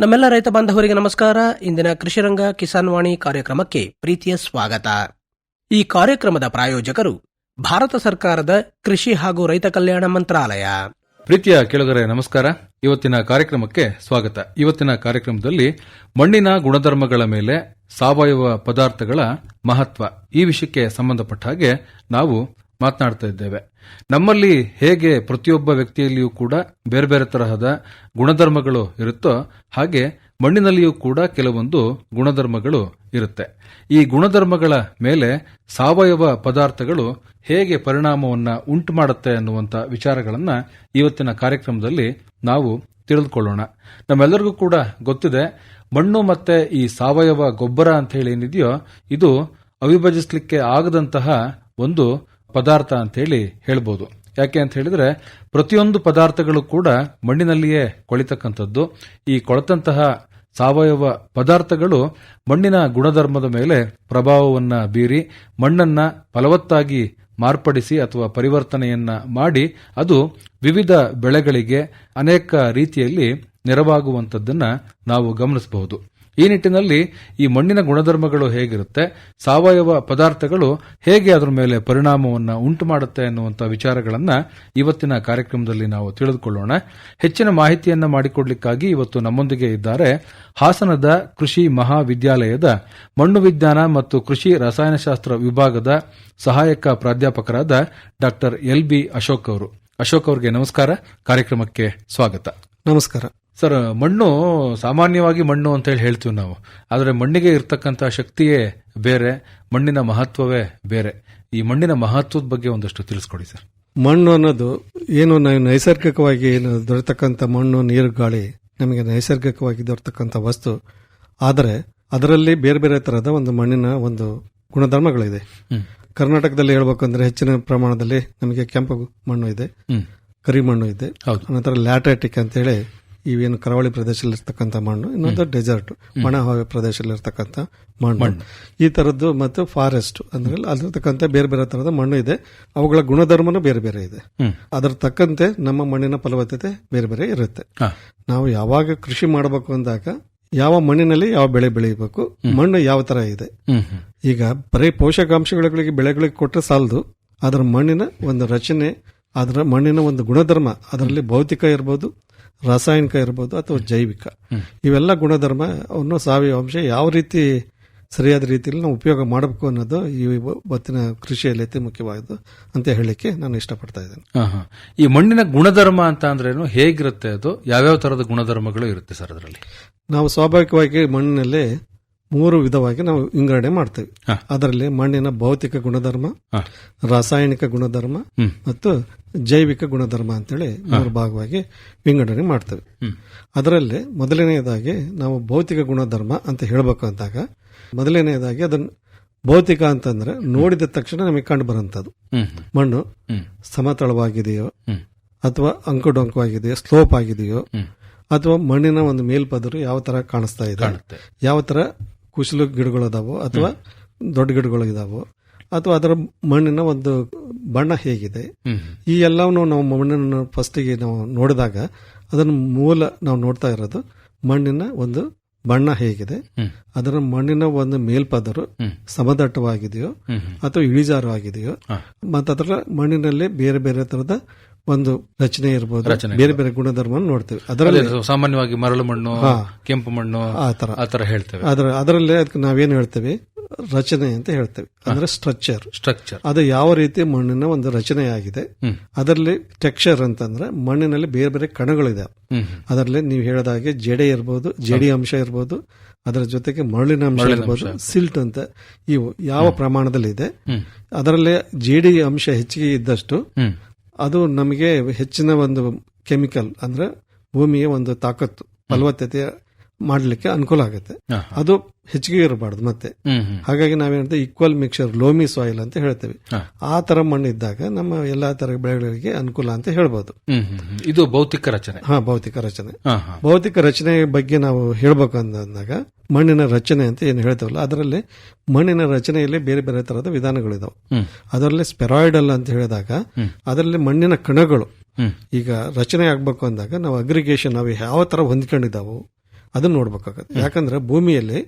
ನಮ್ಮೆಲ್ಲ ರೈತ ಬಾಂಧವರಿಗೆ ನಮಸ್ಕಾರ. ಇಂದಿನ ಕೃಷಿರಂಗ ಕಿಸಾನ್ ವಾಣಿ ಕಾರ್ಯಕ್ರಮಕ್ಕೆ ಪ್ರೀತಿಯ ಸ್ವಾಗತ. ಈ ಕಾರ್ಯಕ್ರಮದ ಪ್ರಾಯೋಜಕರು ಭಾರತ ಸರ್ಕಾರದ ಕೃಷಿ ಹಾಗೂ ರೈತ ಕಲ್ಯಾಣ ಮಂತ್ರಾಲಯ. ಪ್ರೀತಿಯ ಕೆಳಗರೆ, ನಮಸ್ಕಾರ. ಇವತ್ತಿನ ಕಾರ್ಯಕ್ರಮಕ್ಕೆ ಸ್ವಾಗತ. ಇವತ್ತಿನ ಕಾರ್ಯಕ್ರಮದಲ್ಲಿ ಮಣ್ಣಿನ ಗುಣಧರ್ಮಗಳ ಮೇಲೆ ಸಾವಯವ ಪದಾರ್ಥಗಳ ಮಹತ್ವ ಈ ವಿಷಯಕ್ಕೆ ಸಂಬಂಧಪಟ್ಟ ಹಾಗೆ ನಾವು ಮಾತನಾಡ್ತಾ ಇದ್ದೇವೆ. ನಮ್ಮಲ್ಲಿ ಹೇಗೆ ಪ್ರತಿಯೊಬ್ಬ ವ್ಯಕ್ತಿಯಲ್ಲಿಯೂ ಕೂಡ ಬೇರೆ ಬೇರೆ ತರಹದ ಗುಣಧರ್ಮಗಳು ಇರುತ್ತೋ ಹಾಗೆ ಮಣ್ಣಿನಲ್ಲಿಯೂ ಕೂಡ ಕೆಲವೊಂದು ಗುಣಧರ್ಮಗಳು ಇರುತ್ತೆ. ಈ ಗುಣಧರ್ಮಗಳ ಮೇಲೆ ಸಾವಯವ ಪದಾರ್ಥಗಳು ಹೇಗೆ ಪರಿಣಾಮವನ್ನು ಉಂಟು ಮಾಡುತ್ತೆ ಅನ್ನುವಂಥ ವಿಚಾರಗಳನ್ನ ಇವತ್ತಿನ ಕಾರ್ಯಕ್ರಮದಲ್ಲಿ ನಾವು ತಿಳಿದುಕೊಳ್ಳೋಣ. ನಮ್ಮೆಲ್ಲರಿಗೂ ಕೂಡ ಗೊತ್ತಿದೆ, ಮಣ್ಣು ಮತ್ತೆ ಈ ಸಾವಯವ ಗೊಬ್ಬರ ಅಂತ ಹೇಳಿ ಏನಿದೆಯೋ, ಇದು ಅವಿಭಜಿಸಲಿಕ್ಕೆ ಆಗದಂತಹ ಒಂದು ಪದಾರ್ಥ ಅಂತ ಹೇಳಿ ಹೇಳ್ಬೋದು. ಯಾಕೆ ಅಂತ ಹೇಳಿದ್ರೆ, ಪ್ರತಿಯೊಂದು ಪದಾರ್ಥಗಳು ಕೂಡ ಮಣ್ಣಿನಲ್ಲಿಯೇ ಕೊಳಿತಕ್ಕಂಥದ್ದು. ಈ ಕೊಳತಂತಹ ಸಾವಯವ ಪದಾರ್ಥಗಳು ಮಣ್ಣಿನ ಗುಣಧರ್ಮದ ಮೇಲೆ ಪ್ರಭಾವವನ್ನ ಬೀರಿ, ಮಣ್ಣನ್ನ ಫಲವತ್ತಾಗಿ ಮಾರ್ಪಡಿಸಿ ಅಥವಾ ಪರಿವರ್ತನೆಯನ್ನ ಮಾಡಿ, ಅದು ವಿವಿಧ ಬೆಳೆಗಳಿಗೆ ಅನೇಕ ರೀತಿಯಲ್ಲಿ ನೆರವಾಗುವಂಥದ್ದನ್ನ ನಾವು ಗಮನಿಸಬಹುದು. ಈ ನಿಟ್ಟಿನಲ್ಲಿ ಈ ಮಣ್ಣಿನ ಗುಣಧರ್ಮಗಳು ಹೇಗಿರುತ್ತೆ, ಸಾವಯವ ಪದಾರ್ಥಗಳು ಹೇಗೆ ಅದರ ಮೇಲೆ ಪರಿಣಾಮವನ್ನು ಉಂಟು ಮಾಡುತ್ತೆ ಅನ್ನುವಂಥ ವಿಚಾರಗಳನ್ನ ಇವತ್ತಿನ ಕಾರ್ಯಕ್ರಮದಲ್ಲಿ ನಾವು ತಿಳಿದುಕೊಳ್ಳೋಣ. ಹೆಚ್ಚಿನ ಮಾಹಿತಿಯನ್ನು ಮಾಡಿಕೊಡ್ಲಿಕ್ಕಾಗಿ ಇವತ್ತು ನಮ್ಮೊಂದಿಗೆ ಇದ್ದಾರೆ ಹಾಸನದ ಕೃಷಿ ಮಹಾವಿದ್ಯಾಲಯದ ಮಣ್ಣು ವಿಜ್ಞಾನ ಮತ್ತು ಕೃಷಿ ರಸಾಯನಶಾಸ್ತ್ರ ವಿಭಾಗದ ಸಹಾಯಕ ಪ್ರಾಧ್ಯಾಪಕರಾದ ಡಾಕ್ಟರ್ ಎಲ್ ಬಿ ಅಶೋಕ್ ಅವರು. ಅಶೋಕ್ ಅವರಿಗೆ ನಮಸ್ಕಾರ. ಕಾರ್ಯಕ್ರಮಕ್ಕೆ ಸ್ವಾಗತ. ನಮಸ್ಕಾರ. ಸರ್ ಮಣ್ಣು ಸಾಮಾನ್ಯವಾಗಿ ಮಣ್ಣು ಅಂತ ಹೇಳಿ ಹೇಳ್ತೀವಿ ನಾವು. ಆದರೆ ಮಣ್ಣಿಗೆ ಇರ್ತಕ್ಕಂಥ ಶಕ್ತಿಯೇ ಬೇರೆ ಮಣ್ಣಿನ ಮಹತ್ವವೇ ಬೇರೆ. ಈ ಮಣ್ಣಿನ ಮಹತ್ವದ ಬಗ್ಗೆ ಒಂದಷ್ಟು ತಿಳಿಸ್ಕೊಡಿ ಸರ್. ಮಣ್ಣು ಅನ್ನೋದು ಏನು ನಾವು ನೈಸರ್ಗಿಕವಾಗಿ ಏನು ದೊರೆತಕ್ಕಂಥ ಮಣ್ಣು ನೀರು ಗಾಳಿ ನಮಗೆ ನೈಸರ್ಗಿಕವಾಗಿ ದೊರೆತಕ್ಕಂಥ ವಸ್ತು. ಆದರೆ ಅದರಲ್ಲಿ ಬೇರೆ ಬೇರೆ ತರಹದ ಒಂದು ಮಣ್ಣಿನ ಒಂದು ಗುಣಧರ್ಮಗಳಿದೆ. ಕರ್ನಾಟಕದಲ್ಲಿ ಹೇಳ್ಬೇಕಂದ್ರೆ ಹೆಚ್ಚಿನ ಪ್ರಮಾಣದಲ್ಲಿ ನಮಗೆ ಕೆಂಪು ಮಣ್ಣು ಇದೆ ಕರಿ ಮಣ್ಣು ಇದೆ ಹೌದು. ನಂತರ ಅಂತ ಅಂತೇಳಿ ಇವೇನು ಕರಾವಳಿ ಪ್ರದೇಶದಲ್ಲಿ ಇರ್ತಕ್ಕಂಥ ಮಣ್ಣು ಇನ್ನೊಂದು ಡೆಸರ್ಟ್ ಮಣ ಪ್ರದೇಶದಲ್ಲಿ ಇರ್ತಕ್ಕಂಥ ಮಣ್ಣು. ಈ ತರದ್ದು ಮತ್ತು ಫಾರೆಸ್ಟ್ ಅಂದ್ರೆ ಅಲ್ಲಿರ್ತಕ್ಕಂಥ ಬೇರೆ ಬೇರೆ ತರದ ಮಣ್ಣು ಇದೆ. ಅವುಗಳ ಗುಣಧರ್ಮನೂ ಬೇರೆ ಬೇರೆ ಇದೆ. ಅದರ ತಕ್ಕಂತೆ ನಮ್ಮ ಮಣ್ಣಿನ ಫಲವತ್ತತೆ ಬೇರೆ ಬೇರೆ ಇರುತ್ತೆ. ನಾವು ಯಾವಾಗ ಕೃಷಿ ಮಾಡಬೇಕು ಅಂದಾಗ ಯಾವ ಮಣ್ಣಿನಲ್ಲಿ ಯಾವ ಬೆಳೆ ಬೆಳೆಯಬೇಕು ಮಣ್ಣು ಯಾವ ತರ ಇದೆ. ಈಗ ಬರೀ ಪೋಷಕಾಂಶಗಳಿಗೆ ಬೆಳೆಗಳಿಗೆ ಕೊಟ್ಟರೆ ಸಾಲದು. ಅದರ ಮಣ್ಣಿನ ಒಂದು ರಚನೆ ಅದರ ಮಣ್ಣಿನ ಒಂದು ಗುಣಧರ್ಮ ಅದರಲ್ಲಿ ಭೌತಿಕ ಇರ್ಬೋದು ರಾಸಾಯನಿಕ ಇರ್ಬೋದು ಅಥವಾ ಜೈವಿಕ. ಇವೆಲ್ಲ ಗುಣಧರ್ಮ ಅವನು ಸಾವಯವ ಅಂಶ ಯಾವ ರೀತಿ ಸರಿಯಾದ ರೀತಿಯಲ್ಲಿ ನಾವು ಉಪಯೋಗ ಮಾಡಬೇಕು ಅನ್ನೋದು ಈ ಬತ್ತಿನ ಕೃಷಿಯಲ್ಲಿ ಅತಿ ಮುಖ್ಯವಾದದ್ದು ಅಂತ ಹೇಳಲಿಕ್ಕೆ ನಾನು ಇಷ್ಟಪಡ್ತಾ ಇದ್ದೇನೆ. ಈ ಮಣ್ಣಿನ ಗುಣಧರ್ಮ ಅಂತ ಅಂದ್ರೇನು ಹೇಗಿರುತ್ತೆ ಅದು? ಯಾವ್ಯಾವ ತರದ ಗುಣಧರ್ಮಗಳು ಇರುತ್ತೆ ಸರ್ ಅದರಲ್ಲಿ? ನಾವು ಸ್ವಾಭಾವಿಕವಾಗಿ ಮಣ್ಣಿನಲ್ಲಿ ಮೂರು ವಿಧವಾಗಿ ನಾವು ವಿಂಗಡಣೆ ಮಾಡ್ತೇವೆ. ಅದರಲ್ಲಿ ಮಣ್ಣಿನ ಭೌತಿಕ ಗುಣಧರ್ಮ ರಾಸಾಯನಿಕ ಗುಣಧರ್ಮ ಮತ್ತು ಜೈವಿಕ ಗುಣಧರ್ಮ ಅಂತೇಳಿ ಮೂರು ಭಾಗವಾಗಿ ವಿಂಗಡಣೆ ಮಾಡ್ತೇವೆ. ಅದರಲ್ಲಿ ಮೊದಲನೆಯದಾಗಿ ನಾವು ಭೌತಿಕ ಗುಣಧರ್ಮ ಅಂತ ಹೇಳಬೇಕು ಅಂದಾಗ ಮೊದಲನೆಯದಾಗಿ ಅದನ್ನು ಭೌತಿಕ ಅಂತಂದ್ರೆ ನೋಡಿದ ತಕ್ಷಣ ನಮಗೆ ಕಂಡು ಬರುವಂತದ್ದು ಮಣ್ಣು ಸಮತಳವಾಗಿದೆಯೋ ಅಥವಾ ಅಂಕುಡೊಂಕವಾಗಿದೆಯೋ ಸ್ಲೋಪ್ ಆಗಿದೆಯೋ ಅಥವಾ ಮಣ್ಣಿನ ಒಂದು ಮೇಲ್ಪದರು ಯಾವ ತರ ಕಾಣಿಸ್ತಾ ಇದೆ ಯಾವ ತರ ಕುಶಲು ಗಿಡಗಳು ಅದಾವೋ ಅಥವಾ ದೊಡ್ಡ ಗಿಡಗಳು ಇದಾವೋ ಅಥವಾ ಅದರ ಮಣ್ಣಿನ ಒಂದು ಬಣ್ಣ ಹೇಗಿದೆ? ಈ ಎಲ್ಲವನ್ನು ನಾವು ಮಣ್ಣನ್ನು ಫಸ್ಟಿಗೆ ನಾವು ನೋಡಿದಾಗ ಅದನ್ನು ಮೂಲ ನಾವು ನೋಡ್ತಾ ಇರೋದು ಮಣ್ಣಿನ ಒಂದು ಬಣ್ಣ ಹೇಗಿದೆ? ಅದರ ಮಣ್ಣಿನ ಒಂದು ಮೇಲ್ಪದರು. ಸಮದಟ್ಟವಾಗಿದೆಯೋ ಅಥವಾ ಇಳಿಜಾರು ಆಗಿದೆಯೋ. ಮತ್ತು ಅದರ ಮಣ್ಣಿನಲ್ಲಿ ಬೇರೆ ಬೇರೆ ತರದ ಒಂದು ರಚನೆ ಇರಬಹುದು ರಚನೆ ಬೇರೆ ಬೇರೆ ಗುಣಧರ್ಮವನ್ನು ನೋಡ್ತೇವೆ. ಅದರಲ್ಲಿ ಸಾಮಾನ್ಯವಾಗಿ ಮರಳು ಮಣ್ಣು ಕೆಂಪು ಮಣ್ಣು ಆ ತರ ಆ ತರ ಹೇಳ್ತೇವೆ. ಅದರ ಅದರಲ್ಲಿ ಅದಕ್ಕೆ ನಾವೇನು ಹೇಳ್ತೇವೆ? ರಚನೆ ಅಂತ ಹೇಳ್ತೇವೆ. ಅಂದ್ರೆ ಸ್ಟ್ರಕ್ಚರ್ ಸ್ಟ್ರಕ್ಚರ್ ಅದು ಯಾವ ರೀತಿ ಮಣ್ಣಿನ ಒಂದು ರಚನೆ ಆಗಿದೆ ಅದರಲ್ಲಿ ಟೆಕ್ಸ್ಚರ್ ಅಂತಂದ್ರೆ ಮಣ್ಣಿನಲ್ಲಿ ಬೇರೆ ಬೇರೆ ಕಣಗಳಿದೆ. ಅದರಲ್ಲಿ ನೀವು ಹೇಳಿದ ಹಾಗೆ ಜಡೆ ಇರಬಹುದು ಜಡಿ ಅಂಶ ಇರಬಹುದು ಅದರ ಜೊತೆಗೆ ಮರಳಿನ ಅಂಶ ಇರಬಹುದು ಸಿಲ್ಟ್ ಅಂತ ಇವು ಯಾವ ಪ್ರಮಾಣದಲ್ಲಿ ಇದೆ. ಅದರಲ್ಲಿ ಜೇಡಿ ಅಂಶ ಹೆಚ್ಚಿಗೆ ಇದ್ದಷ್ಟು ಅದು ನಮಗೆ ಹೆಚ್ಚಿನ ಒಂದು ಕೆಮಿಕಲ್ ಅಂದ್ರೆ ಭೂಮಿಯ ಒಂದು ತಾಕತ್ತು ಫಲವತ್ತತೆ ಮಾಡಲಿಕ್ಕೆ ಅನುಕೂಲ ಆಗುತ್ತೆ. ಅದು ಹೆಚ್ಚಿಗೆ ಇರಬಾರ್ದು ಮತ್ತೆ. ಹಾಗಾಗಿ ನಾವೇನಂತ ಈಕ್ವಲ್ ಮಿಕ್ಸರ್ ಲೋಮಿ ಸಾಯಿಲ್ ಅಂತ ಹೇಳ್ತೇವೆ. ಆ ತರ ಮಣ್ಣು ಇದ್ದಾಗ ನಮ್ಮ ಎಲ್ಲಾ ತರ ಬೆಳೆಗಳಿಗೆ ಅನುಕೂಲ ಅಂತ ಹೇಳ್ಬೋದು. ಇದು ಭೌತಿಕ ರಚನೆ. ಹಾ ಭೌತಿಕ ರಚನೆ. ಭೌತಿಕ ರಚನೆ ಬಗ್ಗೆ ನಾವು ಹೇಳ್ಬೇಕು ಅಂದಾಗ ಮಣ್ಣಿನ ರಚನೆ ಅಂತ ಏನು ಹೇಳ್ತೇವಲ್ಲ ಅದರಲ್ಲಿ ಮಣ್ಣಿನ ರಚನೆಯಲ್ಲಿ ಬೇರೆ ಬೇರೆ ತರಹದ ವಿಧಾನಗಳಿದಾವೆ ಅದರಲ್ಲಿ ಸ್ಪೆರಾಯ್ಡಲ್ ಅಂತ ಹೇಳಿದಾಗ ಅದರಲ್ಲಿ ಮಣ್ಣಿನ ಕಣಗಳು. ಈಗ ರಚನೆ ಆಗ್ಬೇಕು ಅಂದಾಗ ನಾವು ಅಗ್ರಿಗೇಷನ್ ನಾವು ಯಾವ ತರ ಹೊಂದ್ಕೊಂಡಿದ್ದಾವೆ ಅದನ್ನ ನೋಡ್ಬೇಕಾಗತ್ತೆ. ಯಾಕಂದ್ರೆ ಭೂಮಿಯಲ್ಲಿ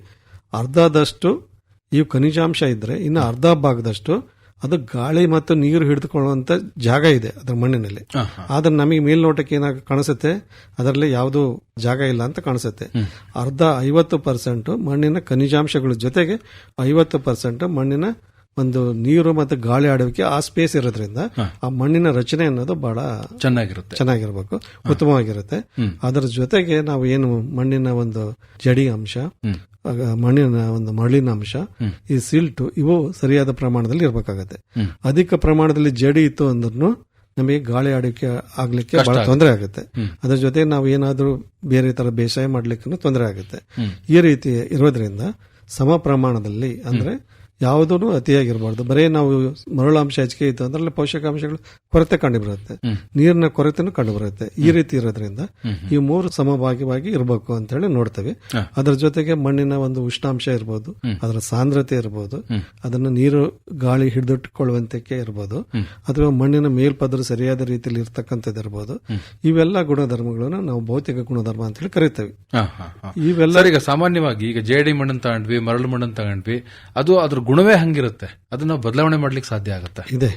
ಅರ್ಧದಷ್ಟು ಈ ಖನಿಜಾಂಶ ಇದ್ರೆ ಇನ್ನು ಅರ್ಧ ಭಾಗದಷ್ಟು ಅದು ಗಾಳಿ ಮತ್ತು ನೀರು ಹಿಡಿದುಕೊಳ್ಳುವಂತ ಜಾಗ ಇದೆ ಅದರ ಮಣ್ಣಿನಲ್ಲಿ. ಆದ್ರೆ ನಮಗೆ ಮೇಲ್ನೋಟಕ್ಕೆ ಏನಾಗ ಕಾಣಿಸುತ್ತೆ? ಅದರಲ್ಲಿ ಯಾವುದು ಜಾಗ ಇಲ್ಲ ಅಂತ ಕಾಣಿಸುತ್ತೆ. ಅರ್ಧ ಐವತ್ತು ಪರ್ಸೆಂಟ್ ಮಣ್ಣಿನ ಖನಿಜಾಂಶಗಳ ಜೊತೆಗೆ ಐವತ್ತು ಪರ್ಸೆಂಟ್ ಮಣ್ಣಿನ ಒಂದು ನೀರು ಮತ್ತು ಗಾಳಿ ಆಡೋಕೆ ಆ ಸ್ಪೇಸ್ ಇರೋದ್ರಿಂದ ಆ ಮಣ್ಣಿನ ರಚನೆ ಅನ್ನೋದು ಬಹಳ ಚೆನ್ನಾಗಿರುತ್ತೆ. ಚೆನ್ನಾಗಿರ್ಬೇಕು ಉತ್ತಮವಾಗಿರುತ್ತೆ. ಅದರ ಜೊತೆಗೆ ನಾವು ಏನು ಮಣ್ಣಿನ ಒಂದು ಜಡಿ ಅಂಶ ಮಣ್ಣಿನ ಒಂದು ಮರಳಿನ ಅಂಶ ಈ ಸಿಲ್ಟ್ ಇವು ಸರಿಯಾದ ಪ್ರಮಾಣದಲ್ಲಿ ಇರಬೇಕಾಗತ್ತೆ. ಅಧಿಕ ಪ್ರಮಾಣದಲ್ಲಿ ಜಡಿ ಇತ್ತು ಅಂದ್ರೂ ನಮಗೆ ಗಾಳಿ ಆಡೋಕೆ ಆಗ್ಲಿಕ್ಕೆ ಬಹಳ ತೊಂದರೆ ಆಗುತ್ತೆ. ಅದ್ರ ಜೊತೆ ನಾವು ಏನಾದರೂ ಬೇರೆ ತರ ಬೇಸಾಯ ಮಾಡ್ಲಿಕ್ಕೆ ತೊಂದರೆ ಆಗುತ್ತೆ. ಈ ರೀತಿ ಇರೋದ್ರಿಂದ ಸಮ ಪ್ರಮಾಣದಲ್ಲಿ ಅಂದ್ರೆ ಯಾವುದೂ ಅತಿಯಾಗಿರಬಾರ್ದು. ಬರೀ ನಾವು ಮರಳಾಂಶ ಹೆಚ್ಚಿಗೆ ಇತ್ತು ಅಂದ್ರೆ ಪೋಷಕಾಂಶಗಳು ಕೊರತೆ ಕಂಡು ಬರುತ್ತೆ ಹ್ಮ್. ನೀರಿನ ಕೊರತೆನೂ ಕಂಡು ಬರುತ್ತೆ ಈ ರೀತಿ ಇರೋದ್ರಿಂದ ಈ ಮೂರು ಸಮಭಾಗವಾಗಿ ಇರಬೇಕು ಅಂತ ಹೇಳಿ ನೋಡ್ತೇವೆ. ಅದರ ಜೊತೆಗೆ ಮಣ್ಣಿನ ಒಂದು ಉಷ್ಣಾಂಶ ಇರಬಹುದು ಅದರ ಸಾಂದ್ರತೆ ಇರ್ಬೋದು ಅದನ್ನು ನೀರು ಗಾಳಿ ಹಿಡಿದಿಟ್ಟುಕೊಳ್ಳುವಂತಕ್ಕೆ ಇರ್ಬೋದು ಅಥವಾ ಮಣ್ಣಿನ ಮೇಲ್ಪದರು ಸರಿಯಾದ ರೀತಿಯಲ್ಲಿ ಇರ್ತಕ್ಕಂಥದ್ದು ಇರ್ಬೋದು. ಇವೆಲ್ಲ ಗುಣಧರ್ಮಗಳನ್ನು ನಾವು ಭೌತಿಕ ಗುಣಧರ್ಮ ಅಂತ ಹೇಳಿ ಕರಿತೇವೆ. ಇವೆಲ್ಲ ಈಗ ಸಾಮಾನ್ಯವಾಗಿ ಈಗ ಜೇಡಿ ಮಣ್ಣನ್ನು ತಗೊಂಡ್ವಿ ಮರಳು ಮಣ್ಣನ್ನು ತಗೊಂಡ್ವಿ ಅದು ಅದ್ರ ಗುಣವೇ ಹಂಗಿರುತ್ತೆ. ಅದನ್ನ ನಾವು ಬದಲಾವಣೆ ಮಾಡ್ಲಿಕ್ಕೆ ಸಾಧ್ಯ ಆಗುತ್ತೆ. ಇದೆ.